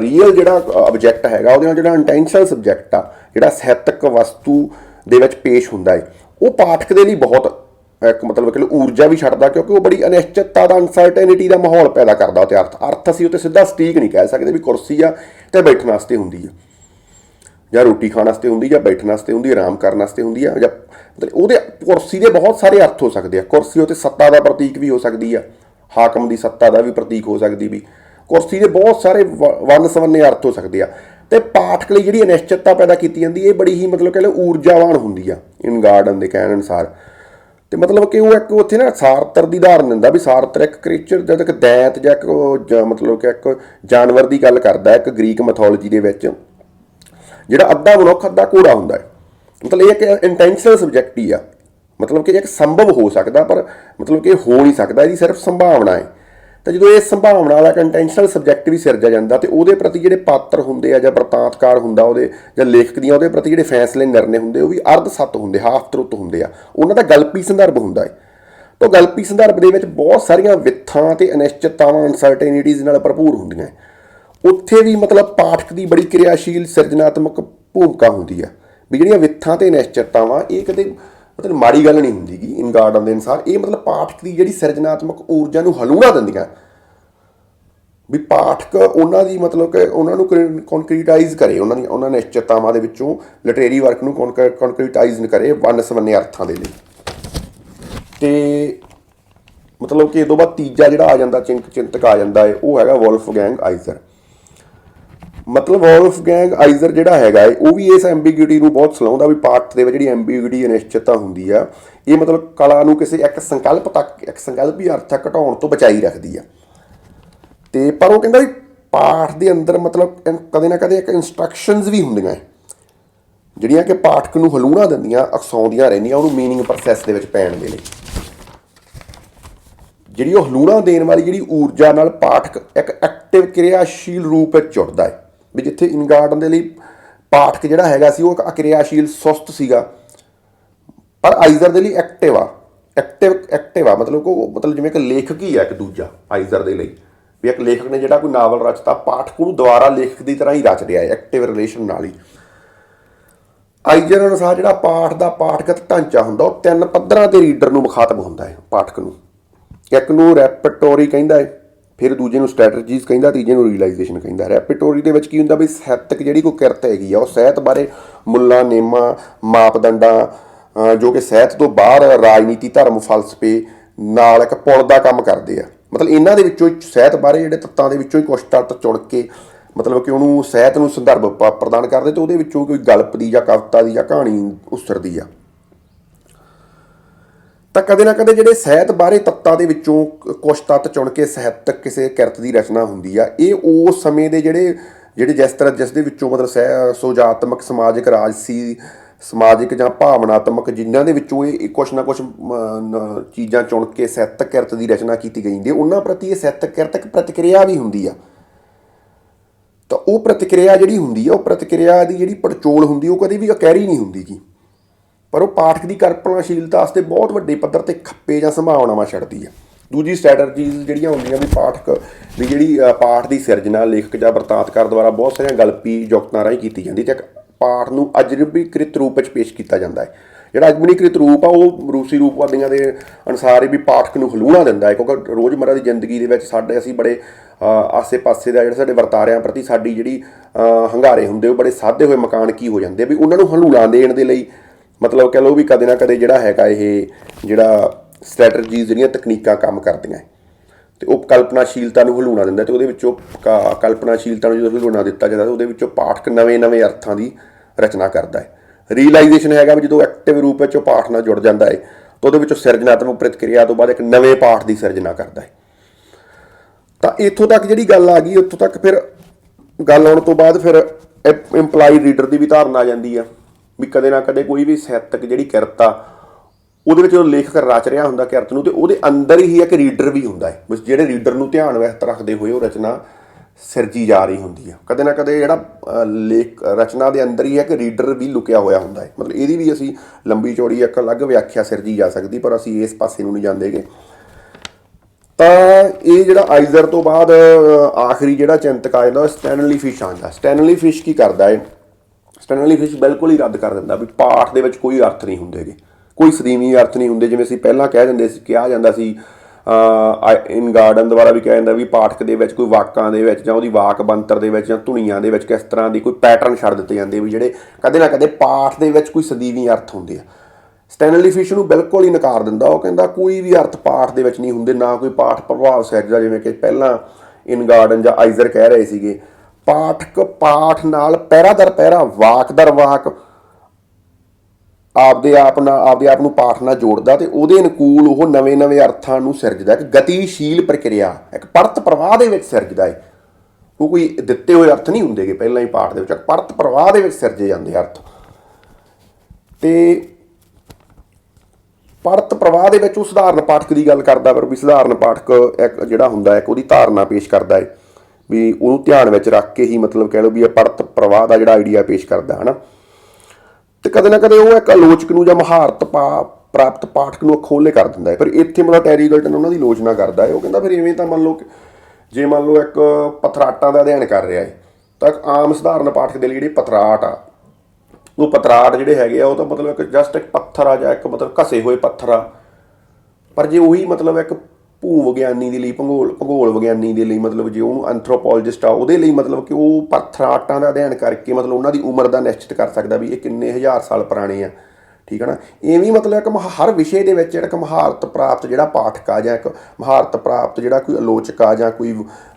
ਰੀਅਲ ਜਿਹੜਾ ਆਬਜੈਕਟ ਹੈਗਾ, ਉਹਦੇ ਨਾਲ ਜਿਹੜਾ ਇੰਟੈਂਸ਼ਨਲ ਸਬਜੈਕਟ ਆ, ਜਿਹੜਾ ਸਾਹਿਤਕ ਵਸਤੂ ਦੇ ਵਿੱਚ ਪੇਸ਼ ਹੁੰਦਾ ਹੈ, ਉਹ ਪਾਠਕ ਦੇ ਲਈ ਬਹੁਤ ਇੱਕ ਮਤਲਬ ਕਿ ਊਰਜਾ ਵੀ ਛੱਡਦਾ ਕਿਉਂਕਿ ਉਹ ਬੜੀ ਅਨਿਸ਼ਚਿਤਤਾ ਦਾ ਅਨਸਰਟੇਨਿਟੀ ਦਾ ਮਾਹੌਲ ਪੈਦਾ ਕਰਦਾ ਉਹ ਤੇ ਅਰਥ। ਅਰਥ ਅਸੀਂ ਉੱਤੇ ਸਿੱਧਾ ਸਟੀਕ ਨਹੀਂ ਕਹਿ ਸਕਦੇ ਵੀ ਕੁਰਸੀ ਆ ਤੇ ਬੈਠਣ ਵਾਸਤੇ ਹੁੰਦੀ ਆ। ਜਾਂ ਰੋਟੀ ਖਾਣ ਵਾਸਤੇ ਹੁੰਦੀ ਜਾਂ ਬੈਠਣ ਵਾਸਤੇ ਹੁੰਦੀ, ਆਰਾਮ ਕਰਨ ਵਾਸਤੇ ਹੁੰਦੀ ਆ, ਜਾਂ ਮਤਲਬ ਉਹਦੇ ਕੁਰਸੀ ਦੇ ਬਹੁਤ ਸਾਰੇ ਅਰਥ ਹੋ ਸਕਦੇ ਆ। ਕੁਰਸੀ ਉਤੇ ਸੱਤਾ ਦਾ ਪ੍ਰਤੀਕ ਵੀ ਹੋ ਸਕਦੀ ਆ, ਹਾਕਮ ਦੀ ਸੱਤਾ ਦਾ ਵੀ ਪ੍ਰਤੀਕ ਹੋ ਸਕਦੀ ਵੀ। ਕੁਰਸੀ ਦੇ ਬਹੁਤ ਸਾਰੇ ਵ- ਵੰਨ ਸਵੰਨੇ ਅਰਥ ਹੋ ਸਕਦੇ ਆ। ਤੇ ਪਾਠਕ ਲਈ ਜਿਹੜੀ ਅਨਿਸ਼ਚਿਤਤਾ ਪੈਦਾ ਕੀਤੀ ਜਾਂਦੀ, ਇਹ ਬੜੀ ਹੀ ਮਤਲਬ ਕਹਿੰਦੇ ਊਰਜਾਵਾਨ ਹੁੰਦੀ ਆ ਇਨ ਗਾਰਡਨ ਦੇ ਕਹਿਣ ਅਨੁਸਾਰ। ਤੇ ਮਤਲਬ ਕਿ ਉਹ ਇੱਕ ਉੱਥੇ ਨਾ ਸਾਰਤਰ ਦੀ ਧਾਰਨ ਦਿੰਦਾ ਵੀ ਸਾਰਤਰ ਇੱਕ ਕ੍ਰੀਚਰ ਜਦ ਇੱਕ ਦੈਤ ਜਾਂ ਇੱਕ ਜ- ਮਤਲਬ ਕਿ ਇੱਕ ਜਾਨਵਰ ਦੀ ਗੱਲ ਕਰਦਾ, ਇੱਕ ਗ੍ਰੀਕ ਮੈਥੋਲੋਜੀ ਦੇ ਵਿੱਚ ਜਿਹੜਾ ਅੱਧਾ ਮਨੁੱਖ, ਅੱਧਾ ਘੋੜਾ ਹੁੰਦਾ ਹੈ। ਮਤਲਬ ਇਹ ਇੱਕ ਇੰਟੈਂਸ਼ਨਲ ਸਬਜੈਕਟ ਹੀ ਆ। ਮਤਲਬ ਕਿ ਇੱਕ ਸੰਭਵ ਹੋ ਸਕਦਾ, ਪਰ ਮਤਲਬ ਕਿ ਹੋ ਨਹੀਂ ਸਕਦਾ, ਇਹਦੀ ਸਿਰਫ ਸੰਭਾਵਨਾ ਹੈ। ਤਾਂ ਜਦੋਂ ਇਹ ਸੰਭਾਵਨਾ ਵਾਲਾ ਇੰਟੈਂਸ਼ਨਲ ਸਬਜੈਕਟ ਵੀ ਸਿਰਜਿਆ ਜਾਂਦਾ, ਤੇ ਉਹਦੇ ਪ੍ਰਤੀ ਜਿਹੜੇ ਪਾਤਰ ਹੁੰਦੇ ਆ ਜਾਂ ਵਰਤਾਂਤਕਾਰ ਹੁੰਦਾ ਉਹਦੇ, ਜਾਂ ਲੇਖਕ ਦੀਆਂ ਉਹਦੇ ਪ੍ਰਤੀ ਜਿਹੜੇ ਫੈਸਲੇ ਨਿਰਣੇ ਹੁੰਦੇ, ਉਹ ਵੀ ਅਰਧ ਸੱਤ ਹੁੰਦੇ ਹਾਫ ਤਰੁੱਤ ਹੁੰਦੇ ਆ। ਉਹਨਾਂ ਦਾ ਗਲਪੀ ਸੰਦਰਭ ਹੁੰਦਾ ਹੈ। ਤਾਂ ਗਲਪੀ ਸੰਦਰਭ ਦੇ ਵਿੱਚ ਬਹੁਤ ਸਾਰੀਆਂ ਵਿਥਾਂ ਤੇ ਅਨਿਸ਼ਚਿਤਤਾਵਾਂ ਅਨਸਰਟੇਨਿਟੀਜ਼ ਨਾਲ ਭਰਪੂਰ ਹੁੰਦੀਆਂ ਹੈ। ਉੱਥੇ ਵੀ ਮਤਲਬ ਪਾਠਕ ਦੀ ਬੜੀ ਕਿਰਿਆਸ਼ੀਲ, ਸਿਰਜਣਾਤਮਕ ਭੂਮਿਕਾ ਹੁੰਦੀ ਆ। ਵੀ ਜਿਹੜੀਆਂ ਵਿਥਾਂ ਤੇ ਨਿਸ਼ਚਿਤਤਾਵਾਂ, ਇਹ ਕਦੇ ਮਤਲਬ ਮਾੜੀ ਗੱਲ ਨਹੀਂ ਹੁੰਦੀਗੀ ਇਨ ਗਾਰਡਨ ਦੇ ਅਨਸਾਰ। ਇਹ ਮਤਲਬ ਪਾਠਕ ਦੀ ਜਿਹੜੀ ਸਿਰਜਣਾਤਮਕ ਊਰਜਾ ਨੂੰ ਹਲੂਣਾ ਦਿੰਦੀਆਂ। ਵੀ ਪਾਠਕ ਉਹਨਾਂ ਦੀ ਮਤਲਬ ਕਿ ਉਹਨਾਂ ਨੂੰ ਕੰਕਰੀਟਾਈਜ਼ ਕਰੇ, ਉਹਨਾਂ ਦੀ, ਉਹਨਾਂ ਨਿਸ਼ਚਿਤਤਾਵਾਂ ਦੇ ਵਿੱਚੋਂ ਲਿਟਰੇਰੀ ਵਰਕ ਨੂੰ ਕੰਕਰੀਟਾਈਜ਼ ਕਰੇ ਵੰਨ ਸਵੰਨੇ ਅਰਥਾਂ ਦੇ ਲਈ। ਤੇ ਮਤਲਬ ਕਿ ਇਹ ਤੋਂ ਬਾਅਦ ਤੀਜਾ ਜਿਹੜਾ ਆ ਜਾਂਦਾ, ਚਿੰਤ, ਚਿੰਤਕ ਆ ਜਾਂਦਾ ਹੈ, ਉਹ ਹੈਗਾ ਵੋਲਫਗੈਂਗ ਆਈਜ਼ਰ ਮਤਲਬ ਵੋਲਫਗੈਂਗ ਆਈਜ਼ਰ ਜਿਹੜਾ ਹੈਗਾ ਹੈ ਉਹ ਵੀ ਇਸ ਐਂਬੀਗਿਊਟੀ ਨੂੰ ਬਹੁਤ ਸਲਾਉਂਦਾ ਵੀ ਪਾਠ ਦੇ ਵਿੱਚ ਜਿਹੜੀ ਐਂਬੀਗਿਊਟੀ ਅਨਿਸ਼ਚਿਤਤਾ ਹੁੰਦੀ ਆ, ਇਹ ਮਤਲਬ ਕਲਾ ਨੂੰ ਕਿਸੇ ਇੱਕ ਸੰਕਲਪ ਤੱਕ, ਇੱਕ ਸੰਕਲਪੀ ਅਰਥ ਘਟਾਉਣ ਤੋਂ ਬਚਾਈ ਰੱਖਦੀ ਆ। ਤੇ ਪਰ ਉਹ ਕਹਿੰਦਾ ਵੀ ਪਾਠ ਦੇ ਅੰਦਰ ਮਤਲਬ ਕਦੇ ਨਾ ਕਦੇ ਇੱਕ ਇਨਸਟਰਕਸ਼ਨਸ ਵੀ ਹੁੰਦੀਆਂ ਹੈ ਜਿਹੜੀਆਂ ਕਿ ਪਾਠਕ ਨੂੰ ਹਲੂਣਾ ਦਿੰਦੀਆਂ, ਅਕਸਾਉਂਦੀਆਂ ਰਹਿੰਦੀਆਂ, ਉਹਨੂੰ ਮੀਨਿੰਗ ਪ੍ਰੋਸੈਸ ਦੇ ਵਿੱਚ ਪੈਣ ਦੇ ਲਈ। ਜਿਹੜੀ ਉਹ ਹਲੂਣਾ ਦੇਣ ਵਾਲੀ ਜਿਹੜੀ ਊਰਜਾ ਨਾਲ ਪਾਠਕ ਇੱਕ ਐਕਟਿਵ ਕਿਰਿਆਸ਼ੀਲ ਰੂਪ ਵਿੱਚ ਜੁੜਦਾ ਹੈ ਵੀ ਜਿੱਥੇ ਇਨਗਾਰਡਨ ਦੇ ਲਈ ਪਾਠਕ ਜਿਹੜਾ ਹੈਗਾ ਸੀ, ਉਹ ਇੱਕ ਅਕਿਰਿਆਸ਼ੀਲ, ਸੁਸਤ ਸੀਗਾ। ਪਰ ਆਈਜ਼ਰ ਦੇ ਲਈ ਐਕਟਿਵ ਆ। ਐਕਟਿਵ ਐਕਟਿਵ ਆ। ਮਤਲਬ ਉਹ ਮਤਲਬ ਜਿਵੇਂ ਕਿ ਲੇਖਕ ਹੀ ਆ ਇੱਕ ਦੂਜਾ, ਆਈਜ਼ਰ ਦੇ ਲਈ। ਵੀ ਇੱਕ ਲੇਖਕ ਨੇ ਜਿਹੜਾ ਕੋਈ ਨਾਵਲ ਰਚਤਾ, ਪਾਠਕ ਨੂੰ ਦੁਬਾਰਾ ਲੇਖਕ ਦੀ ਤਰ੍ਹਾਂ ਹੀ ਰਚ ਰਿਹਾ ਹੈ ਐਕਟਿਵ ਰਿਲੇਸ਼ਨ ਨਾਲ ਹੀ। ਆਈਜ਼ਰ ਅਨੁਸਾਰ ਜਿਹੜਾ ਪਾਠ ਦਾ ਪਾਠਗਤ ਢਾਂਚਾ ਹੁੰਦਾ, ਉਹ ਤਿੰਨ ਪੱਧਰਾਂ ਤੇ ਰੀਡਰ ਨੂੰ ਮੁਖਾਤਬ ਹੁੰਦਾ ਹੈ, ਪਾਠਕ ਨੂੰ। ਇੱਕ ਨੂੰ ਰੈਪਟੋਰੀ ਕਹਿੰਦਾ ਹੈ ਫਿਰ ਦੂਜੇ ਨੂੰ ਸਟ੍ਰੈਟਜੀਜ਼ ਕਹਿੰਦਾ, ਤੀਜੇ ਨੂੰ ਰੀਅਲਾਈਜੇਸ਼ਨ ਕਹਿੰਦਾ। ਰੈਪਟੋਰੀ ਦੇ ਵਿੱਚ ਕੀ ਹੁੰਦਾ ਵੀ ਸਾਹਿਤਕ ਜਿਹੜੀ ਕੋਈ ਕਿਰਤ ਹੈਗੀ ਆ, ਉਹ ਸਾਹਿਤ ਬਾਰੇ ਮੁੱਲਾਂ, ਨੇਮਾਂ, ਮਾਪਦੰਡਾਂ ਜੋ ਕਿ ਸਾਹਿਤ ਤੋਂ ਬਾਹਰ ਰਾਜਨੀਤੀ, ਧਰਮ, ਫਲਸਫੇ ਨਾਲ ਇੱਕ ਪੁਲ ਦਾ ਕੰਮ ਕਰਦੇ ਆ। ਮਤਲਬ ਇਹਨਾਂ ਦੇ ਵਿੱਚੋਂ ਹੀ ਸਾਹਿਤ ਬਾਰੇ ਜਿਹੜੇ ਤੱਤਾਂ ਦੇ ਵਿੱਚੋਂ ਹੀ ਕੁਛ ਤੱਤ ਚੁਣ ਕੇ, ਮਤਲਬ ਕਿ ਉਹਨੂੰ ਸਾਹਿਤ ਨੂੰ ਸੰਦਰਭ ਪ- ਪ੍ਰਦਾਨ ਕਰਦੇ ਤੇ ਉਹਦੇ ਵਿੱਚੋਂ ਕੋਈ ਗਲਪ ਦੀ ਜਾਂ ਕਵਿਤਾ ਦੀ ਜਾਂ ਕਹਾਣੀ ਉਸਰਦੀ ਆ। ਤਾਂ ਕਦੇ ਨਾ ਕਦੇ ਜਿਹੜੇ ਸਾਹਿਤ ਬਾਰੇ ਤੱਤਾਂ ਦੇ ਵਿੱਚੋਂ ਕ- ਕੁਛ ਤੱਤ ਚੁਣ ਕੇ ਸਾਹਿਤਕ ਕਿਸੇ ਕਿਰਤ ਦੀ ਰਚਨਾ ਹੁੰਦੀ ਆ, ਇਹ ਉਸ ਸਮੇਂ ਦੇ ਜਿਹੜੇ ਜਿਹੜੇ ਜਿਸ ਤਰ੍ਹਾਂ ਜਿਸ ਦੇ ਵਿੱਚੋਂ ਮਤਲਬ ਸਹਿ, ਸੁਜਾਤਮਕ, ਸਮਾਜਿਕ, ਰਾਜਸੀ, ਸਮਾਜਿਕ ਜਾਂ ਭਾਵਨਾਤਮਕ ਜਿਨ੍ਹਾਂ ਦੇ ਵਿੱਚੋਂ ਇਹ ਕੁਛ ਨਾ ਕੁਛ ਚੀਜ਼ਾਂ ਚੁਣ ਕੇ ਸਾਹਿਤਕ ਕਿਰਤ ਦੀ ਰਚਨਾ ਕੀਤੀ ਗਈ ਹੁੰਦੀ ਉਹਨਾਂ ਪ੍ਰਤੀ ਇਹ ਸਾਹਿਤਕ ਕਿਰਤਕ ਪ੍ਰਤੀਕਿਰਿਆ ਵੀ ਹੁੰਦੀ ਆ। ਤਾਂ ਉਹ ਪ੍ਰਤੀਕਿਰਿਆ ਜਿਹੜੀ ਹੁੰਦੀ ਆ, ਉਹ ਪ੍ਰਤੀਕਿਰਿਆ ਦੀ ਜਿਹੜੀ ਪੜਚੋਲ ਹੁੰਦੀ ਉਹ ਕਦੇ ਵੀ ਅਕੈਰੀ ਨਹੀਂ ਹੁੰਦੀ ਗੀ। ਪਰ ਉਹ ਪਾਠਕ ਦੀ ਕਲਪਨਾਸ਼ੀਲਤਾ ਵਾਸਤੇ ਬਹੁਤ ਵੱਡੇ ਪੱਧਰ ਤੇ ਖੱਪੇ ਜਾਂ ਸੰਭਾਵਨਾਵਾਂ ਛੱਡਦੀ ਹੈ। ਦੂਜੀ ਸਟ੍ਰੈਟਜੀਜ਼ ਜਿਹੜੀਆਂ ਹੁੰਦੀਆਂ ਵੀ ਪਾਠਕ ਦੀ ਜਿਹੜੀ ਪਾਠ ਦੀ ਸਿਰਜਣਾ, ਲੇਖਕ ਜਾਂ ਵਰਤਾਂਤਕਾਰ ਦੁਆਰਾ ਬਹੁਤ ਸਾਰੀਆਂ ਗਲਪੀ ਜੋਗਤਾਂ ਰਾਹੀਂ ਕੀਤੀ ਜਾਂਦੀ ਤੇ ਇੱਕ ਪਾਠ ਨੂੰ ਅਜਨਬੀਕ੍ਰਿਤ ਰੂਪ ਵਿੱਚ ਪੇਸ਼ ਕੀਤਾ ਜਾਂਦਾ ਹੈ। ਜਿਹੜਾ ਅਜਨਬੀਕ੍ਰਿਤ ਰੂਪ ਆ, ਉਹ ਰੂਸੀ ਰੂਪਵਾਦੀਆਂ ਦੇ ਅਨੁਸਾਰ ਹੀ ਵੀ ਪਾਠਕ ਨੂੰ ਹਲੂਣਾ ਦਿੰਦਾ ਹੈ ਕਿਉਂਕਿ ਰੋਜ਼ਮਰਾ ਦੀ ਜ਼ਿੰਦਗੀ ਦੇ ਵਿੱਚ ਸਾਡੇ ਅਸੀਂ ਬੜੇ ਆਸੇ-ਪਾਸੇ ਦਾ ਜਿਹੜੇ ਸਾਡੇ ਵਰਤਾਰਿਆਂ ਪ੍ਰਤੀ ਸਾਡੀ ਜਿਹੜੀ ਹੰਗਾਰੇ ਹੁੰਦੇ, ਉਹ ਬੜੇ ਸਾਦੇ ਹੋਏ ਮਕਾਨ ਕੀ ਹੋ ਜਾਂਦੇ ਆ ਵੀ ਉਹਨਾਂ ਨੂੰ ਹਲੂਣਾ ਦੇਣ ਦੇ ਲਈ ਮਤਲਬ ਕਹ ਲਓ ਵੀ ਕਦੇ ਨਾ ਕਦੇ ਜਿਹੜਾ ਹੈਗਾ ਇਹ ਜਿਹੜਾ ਸਟ੍ਰੈਟਜੀਜ਼ ਜਿਹੜੀਆਂ ਤਕਨੀਕਾਂ ਕੰਮ ਕਰਦੀਆਂ। ਹੈ। ਤੇ ਉਹ ਕਲਪਨਾਸ਼ੀਲਤਾ ਨੂੰ ਹਲੂਣਾ ਦਿੰਦਾ ਤੇ ਉਹਦੇ ਵਿੱਚੋਂ ਕ- ਕਲਪਨਾਸ਼ੀਲਤਾ ਨੂੰ ਜਦੋਂ ਹਲੂਣਾ ਦਿੱਤਾ ਜਾਂਦਾ ਤਾਂ ਉਹਦੇ ਵਿੱਚੋਂ ਪਾਠਕ ਨਵੇਂ-ਨਵੇਂ ਅਰਥਾਂ ਦੀ ਰਚਨਾ ਕਰਦਾ ਹੈ। ਰੀਅਲਾਈਜੇਸ਼ਨ ਹੈਗਾ ਵੀ ਜਦੋਂ ਐਕਟਿਵ ਰੂਪ ਵਿੱਚ ਉਹ ਪਾਠ ਨਾਲ ਜੁੜ ਜਾਂਦਾ ਹੈ, ਤਾਂ ਉਹਦੇ ਵਿੱਚੋਂ ਸਿਰਜਣਾਤਮਕ ਪ੍ਰਤੀਕਿਰਿਆ ਤੋਂ ਬਾਅਦ ਇੱਕ ਨਵੇਂ ਪਾਠ ਦੀ ਸਿਰਜਣਾ ਕਰਦਾ ਹੈ। ਤਾਂ ਇੱਥੋਂ ਤੱਕ ਜਿਹੜੀ ਗੱਲ ਆ ਗਈ, ਉੱਥੋਂ ਤੱਕ ਫਿਰ ਗੱਲ ਆਉਣ ਤੋਂ ਬਾਅਦ ਫਿਰ ਇੰਪਲਾਈ ਰੀਡਰ ਦੀ ਵੀ ਧਾਰਨਾ ਆ ਜਾਂਦੀ ਆ। ਵੀ ਕਦੇ ਨਾ ਕਦੇ ਕੋਈ ਵੀ ਸਾਹਿਤਕ ਜਿਹੜੀ ਕਿਰਤ ਆ, ਉਹਦੇ ਵਿੱਚ ਉਹ ਲੇਖਕ ਰਚ ਰਿਹਾ ਹੁੰਦਾ ਕਿਰਤ ਨੂੰ, ਤੇ ਉਹਦੇ ਅੰਦਰ ਹੀ ਇੱਕ ਰੀਡਰ ਵੀ ਹੁੰਦਾ ਹੈ। ਬਸ ਜਿਹੜੇ ਰੀਡਰ ਨੂੰ ਧਿਆਨ ਵਿੱਚ ਰੱਖਦੇ ਹੋਏ ਉਹ ਰਚਨਾ ਸਿਰਜੀ ਜਾ ਰਹੀ ਹੁੰਦੀ ਹੈ ਕਦੇ ਨਾ ਕਦੇ ਜਿਹੜਾ ਲੇਖ, ਰਚਨਾ ਦੇ ਅੰਦਰ ਹੀ ਹੈ ਕਿ ਰੀਡਰ ਵੀ ਲੁਕਿਆ ਹੋਇਆ ਹੁੰਦਾ ਹੈ। ਮਤਲਬ ਇਹਦੀ ਵੀ ਅਸੀਂ ਲੰਬੀ ਚੌੜੀ ਇੱਕ ਅਲੱਗ ਵਿਆਖਿਆ ਸਿਰਜੀ ਜਾ ਸਕਦੀ, ਪਰ ਅਸੀਂ ਇਸ ਪਾਸੇ ਨੂੰ ਨਹੀਂ ਜਾਂਦੇਗੇ। ਤਾਂ ਇਹ ਜਿਹੜਾ ਆਈਜ਼ਰ ਤੋਂ ਬਾਅਦ ਆਖਰੀ ਜਿਹੜਾ ਚਿੰਤਕ ਆ ਜਾਂਦਾ ਉਹ ਸਟੈਨਲੀ ਫਿਸ਼ ਆਂਦਾ ਸਟੈਨਲੀ ਫਿਸ਼ ਕੀ ਕਰਦਾ ਹੈ? ਸਟੈਨਲੀ ਫਿਸ਼ ਬਿਲਕੁਲ ਹੀ ਰੱਦ ਕਰ ਦਿੰਦਾ ਵੀ ਪਾਠ ਦੇ ਵਿੱਚ ਕੋਈ ਅਰਥ ਨਹੀਂ ਹੁੰਦੇਗੇ ਕੋਈ ਸਦੀਵੀ ਅਰਥ ਨਹੀਂ ਹੁੰਦੇ। ਜਿਵੇਂ ਅਸੀਂ ਪਹਿਲਾਂ ਕਹਿ ਦਿੰਦੇ ਸੀ, ਕਿਹਾ ਜਾਂਦਾ ਸੀ ਇਨ ਗਾਰਡਨ ਦੁਆਰਾ ਵੀ ਕਿਹਾ ਜਾਂਦਾ ਵੀ ਪਾਠਕ ਦੇ ਵਿੱਚ ਕੋਈ ਵਾਕਾਂ ਦੇ ਵਿੱਚ ਜਾਂ ਉਹਦੀ ਵਾਕ ਬੰਤਰ ਦੇ ਵਿੱਚ ਜਾਂ ਧੁਨੀਆਂ ਦੇ ਵਿੱਚ ਕਿਸ ਤਰ੍ਹਾਂ ਦੀ ਕੋਈ ਪੈਟਰਨ ਛੱਡ ਦਿੱਤੇ ਜਾਂਦੇ ਵੀ ਜਿਹੜੇ ਕਦੇ ਨਾ ਕਦੇ ਪਾਠ ਦੇ ਵਿੱਚ ਕੋਈ ਸਦੀਵੀ ਅਰਥ ਹੁੰਦੇ ਆ। ਸਟੈਨਲੀ ਫਿਸ਼ ਨੂੰ ਬਿਲਕੁਲ ਹੀ ਨਕਾਰ ਦਿੰਦਾ। ਉਹ ਕਹਿੰਦਾ ਕੋਈ ਵੀ ਅਰਥ ਪਾਠ ਦੇ ਵਿੱਚ ਨਹੀਂ ਹੁੰਦੇ, ਨਾ ਕੋਈ ਪਾਠ ਪ੍ਰਭਾਵ ਸਿਰਜਦਾ ਜਿਵੇਂ ਕਿ ਪਹਿਲਾਂ ਇਨ ਗਾਰਡਨ ਜਾਂ ਆਈਜ਼ਰ ਕਹਿ ਰਹੇ ਸੀਗੇ ਪਾਠਕ ਪਾਠ ਨਾਲ ਪਹਿਰਾ ਦਰ ਪਹਿਰਾ ਵਾਕ ਦਰ ਵਾਕ ਆਪਦੇ ਆਪ ਨਾਲ ਆਪਦੇ ਆਪ ਨੂੰ ਪਾਠ ਨਾਲ ਜੋੜਦਾ ਤੇ ਉਹਦੇ ਅਨੁਕੂਲ ਉਹ ਨਵੇਂ-ਨਵੇਂ ਅਰਥਾਂ ਨੂੰ ਸਿਰਜਦਾ। ਇੱਕ ਗਤੀਸ਼ੀਲ ਪ੍ਰਕਿਰਿਆ, ਇੱਕ ਪਰਤ ਪ੍ਰਵਾਹ ਦੇ ਵਿੱਚ ਸਿਰਜਦਾ ਹੈ ਉਹ ਕੋਈ ਦਿੱਤੇ ਹੋਏ ਅਰਥ ਨਹੀਂ ਹੁੰਦੇਗੇ ਪਹਿਲਾਂ ਹੀ ਪਾਠ ਦੇ ਵਿੱਚ ਪਰਤ ਪ੍ਰਵਾਹ ਦੇ ਵਿੱਚ ਸਿਰਜੇ ਜਾਂਦੇ ਅਰਥ। ਤੇ ਪਰਤ ਪ੍ਰਵਾਹ ਦੇ ਵਿੱਚ ਉਹ ਸਧਾਰਨ ਪਾਠਕ ਦੀ ਗੱਲ ਕਰਦਾ, ਪਰ ਵੀ ਸਧਾਰਨ ਪਾਠਕ ਇੱਕ ਜਿਹੜਾ ਹੁੰਦਾ ਹੈ ਇੱਕ ਉਹਦੀ ਧਾਰਨਾ ਪੇਸ਼ ਕਰਦਾ ਹੈ ਵੀ ਉਹਨੂੰ ਧਿਆਨ ਵਿੱਚ ਰੱਖ ਕੇ ਹੀ ਮਤਲਬ ਕਹਿ ਲਓ ਵੀ ਇਹ ਪਰਤ ਪ੍ਰਵਾਹ ਦਾ ਜਿਹੜਾ ਆਈਡੀਆ ਪੇਸ਼ ਕਰਦਾ, ਹਨਾ? ਤੇ ਕਦੇ ਨਾ ਕਦੇ ਉਹ ਇੱਕ ਆਲੋਚਕ ਨੂੰ ਜਾਂ ਮਹਾਰਤ ਪਾ- ਪ੍ਰਾਪਤ ਪਾਠਕ ਨੂੰ ਖੋਲੇ ਕਰ ਦਿੰਦਾ ਹੈ। ਪਰ ਇੱਥੇ ਮਤਲਬ ਟੈਰੀ ਗਲਟਨ ਉਹਨਾਂ ਦੀ ਆਲੋਚਨਾ ਕਰਦਾ ਹੈ। ਉਹ ਕਹਿੰਦਾ ਫਿਰ ਇਵੇਂ ਤਾਂ ਮੰਨ ਲਓ ਕਿ ਜੇ ਮੰਨ ਲਓ ਇੱਕ ਪਥਰਾਟਾਂ ਦਾ ਅਧਿਐਨ ਕਰ ਰਿਹਾ ਹੈ, ਤਾਂ ਇੱਕ ਆਮ ਸਧਾਰਨ ਪਾਠਕ ਦੇ ਲਈ ਜਿਹੜੇ ਪਥਰਾਟ ਆ, ਉਹ ਪਤਰਾਟ ਜਿਹੜੇ ਹੈਗੇ ਆ, ਉਹ ਤਾਂ ਮਤਲਬ ਇੱਕ ਜਸਟ ਇੱਕ ਪੱਥਰ ਆ ਜਾਂ ਇੱਕ ਮਤਲਬ ਘਸੇ ਹੋਏ ਪੱਥਰ ਆ। ਪਰ ਜੇ ਉਹੀ ਮਤਲਬ ਇੱਕ ਭੂ ਵਿਗਿਆਨੀ ਦੇ ਲਈ, ਭੂਗੋਲ ਭੂਗੋਲ ਵਿਗਿਆਨੀ ਦੇ ਲਈ ਮਤਲਬ ਜੇ ਉਹਨੂੰ ਐਂਥਰੋਪੋਲੋਜਿਸਟ ਆ, ਉਹਦੇ ਲਈ ਮਤਲਬ ਕਿ ਉਹ ਪੱਥਰਾਟਾਂ ਦਾ ਅਧਿਐਨ ਕਰਕੇ ਮਤਲਬ ਉਹਨਾਂ ਦੀ ਉਮਰ ਦਾ ਨਿਸ਼ਚਿਤ ਕਰ ਸਕਦਾ ਵੀ ਇਹ ਕਿੰਨੇ ਹਜ਼ਾਰ ਸਾਲ ਪੁਰਾਣੇ ਆ। ਠੀਕ ਹੈ ਨਾ? ਐਵੇਂ ਮਤਲਬ ਇੱਕ ਮਹਾ- ਹਰ ਵਿਸ਼ੇ ਦੇ ਵਿੱਚ ਜਿਹੜਾ ਇੱਕ ਮਹਾਰਤ ਪ੍ਰਾਪਤ ਜਿਹੜਾ ਪਾਠਕ ਆ ਜਾਂ ਇੱਕ ਮਹਾਰਤ ਪ੍ਰਾਪਤ ਜਿਹੜਾ ਕੋਈ ਆਲੋਚਕ ਆ ਜਾਂ ਕੋਈ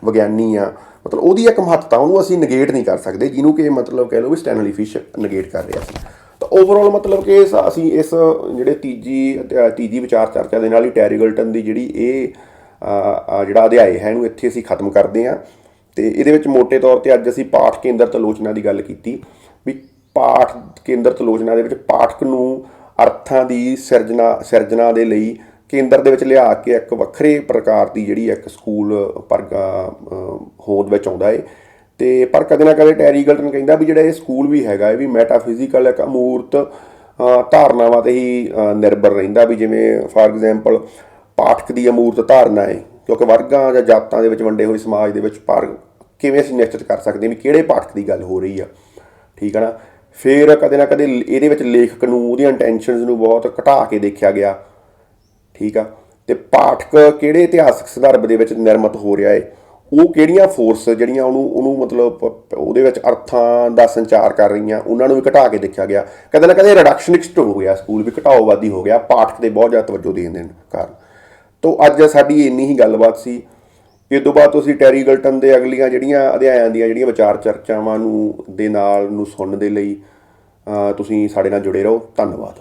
ਵਿਗਿਆਨੀ ਆ, ਮਤਲਬ ਉਹਦੀ ਇੱਕ ਮਹੱਤਤਾ ਉਹਨੂੰ ਅਸੀਂ ਨੇਗੇਟ ਨਹੀਂ ਕਰ ਸਕਦੇ, ਜਿਹਨੂੰ ਕਿ ਮਤਲਬ ਕਹਿ ਲਓ ਵੀ ਸਟੈਨਲੀ ਫਿਸ਼ ਨੇਗੇਟ ਕਰ ਰਿਹਾ ਸੀ। ਓਵਰਆਲ ਮਤਲਬ ਕਿ ਇਸ ਅਸੀਂ ਇਸ ਜਿਹੜੇ ਤੀਜੀ ਅਤੇ ਤੀਜੀ ਵਿਚਾਰ ਚਰਚਾ ਦੇ ਨਾਲ ਹੀ ਟੈਰੀ ਗਲਟਨ ਦੀ ਜਿਹੜੀ ਇਹ ਜਿਹੜਾ ਅਧਿਆਇ ਹੈ ਇਹਨੂੰ ਇੱਥੇ ਅਸੀਂ ਖਤਮ ਕਰਦੇ ਹਾਂ। ਤੇ ਇਹਦੇ ਵਿੱਚ ਮੋٹے ਤੌਰ ਤੇ ਅੱਜ ਅਸੀਂ ਪਾਠ ਕੇਂਦਰਤ ਆਲੋਚਨਾ ਦੀ ਗੱਲ ਕੀਤੀ ਵੀ ਪਾਠ ਕੇਂਦਰਤ ਆਲੋਚਨਾ ਦੇ ਵਿੱਚ ਪਾਠਕ ਨੂੰ ਅਰਥਾਂ ਦੀ ਸਿਰਜਣਾ ਸਿਰਜਣਾ ਦੇ ਲਈ ਕੇਂਦਰ ਦੇ ਵਿੱਚ ਲਿਆ ਕੇ ਇੱਕ ਵੱਖਰੇ ਪ੍ਰਕਾਰ ਦੀ ਜਿਹੜੀ ਇੱਕ ਸਕੂਲ ਪਰ ਹੋਂਦ ਵਿੱਚ ਆਉਂਦਾ ਏ। ਤੇ ਪਰ ਕਦੇ ਨਾ ਕਦੇ ਟੈਰੀ ਗਲਟਨ ਕਹਿੰਦਾ ਵੀ ਜਿਹੜਾ ਇਹ ਸਕੂਲ ਵੀ ਹੈਗਾ, ਇਹ ਵੀ ਮੈਟਾਫਿਜ਼ੀਕਲ ਇੱਕ ਅਮੂਰਤ ਧਾਰਨਾਵਾਂ ਤੇ ਹੀ ਨਿਰਭਰ ਰਹਿੰਦਾ ਵੀ ਜਿਵੇਂ ਫਾਰ ਐਗਜ਼ਾਮਪਲ ਪਾਠਕ ਦੀ ਅਮੂਰਤ ਧਾਰਨਾ ਹੈ ਕਿਉਂਕਿ ਵਰਗਾਂ ਜਾਂ ਜਾਤਾਂ ਦੇ ਵਿੱਚ ਵੰਡੇ ਹੋਏ ਸਮਾਜ ਦੇ ਵਿੱਚ ਪਰ ਕਿਵੇਂ ਅਸੀਂ ਨਿਸ਼ਚਿਤ ਕਰ ਸਕਦੇ ਹਾਂ ਵੀ ਕਿਹੜੇ ਪਾਠਕ ਦੀ ਗੱਲ ਹੋ ਰਹੀ ਆ, ਠੀਕ ਹੈ ਨਾ? ਫਿਰ ਕਦੇ ਨਾ ਕਦੇ ਇਹਦੇ ਵਿੱਚ ਲੇਖਕ ਨੂੰ, ਉਹਦੀਆਂ ਇੰਟੈਂਸ਼ਨਸ ਨੂੰ ਬਹੁਤ ਘਟਾ ਕੇ ਦੇਖਿਆ ਗਿਆ, ਠੀਕ ਆ? ਤੇ ਪਾਠਕ ਕਿਹੜੇ ਇਤਿਹਾਸਕ ਸੰਦਰਭ ਦੇ ਵਿੱਚ ਨਿਰਮਤ ਹੋ ਰਿਹਾ ਹੈ ਉਹ ਕਿਹੜੀਆਂ ਫੋਰਸ ਜਿਹੜੀਆਂ ਉਹਨੂੰ ਉਹਨੂੰ ਮਤਲਬ ਪ- ਉਹਦੇ ਵਿੱਚ ਅਰਥਾਂ ਦਾ ਸੰਚਾਰ ਕਰ ਰਹੀਆਂ, ਉਹਨਾਂ ਨੂੰ ਵੀ ਘਟਾ ਕੇ ਦੇਖਿਆ ਗਿਆ। ਕਦੇ ਨਾ ਕਦੇ ਰਿਡਕਸ਼ਨਿਸਟ ਹੋ ਗਿਆ ਸਕੂਲ ਵੀ ਘਟਾਓਵਾਦੀ ਹੋ ਗਿਆ, ਪਾਠਕ ਦੇ ਬਹੁਤ ਜ਼ਿਆਦਾ ਤਵੱਜੋ ਦੇਣ ਦੇਣ ਕਾਰਨ। ਤੋਂ ਅੱਜ ਸਾਡੀ ਇੰਨੀ ਹੀ ਗੱਲਬਾਤ ਸੀ। ਇਹ ਤੋਂ ਬਾਅਦ ਤੁਸੀਂ ਟੈਰੀ ਗਲਟਨ ਦੇ ਅਗਲੀਆਂ ਜਿਹੜੀਆਂ ਅਧਿਆਇਆਂ ਦੀਆਂ ਜਿਹੜੀਆਂ ਵਿਚਾਰ ਚਰਚਾਵਾਂ ਨੂੰ, ਦੇ ਨਾਲ ਨੂੰ ਸੁਣਨ ਦੇ ਲਈ ਤੁਸੀਂ ਸਾਡੇ ਨਾਲ ਜੁੜੇ ਰਹੋ। ਧੰਨਵਾਦ।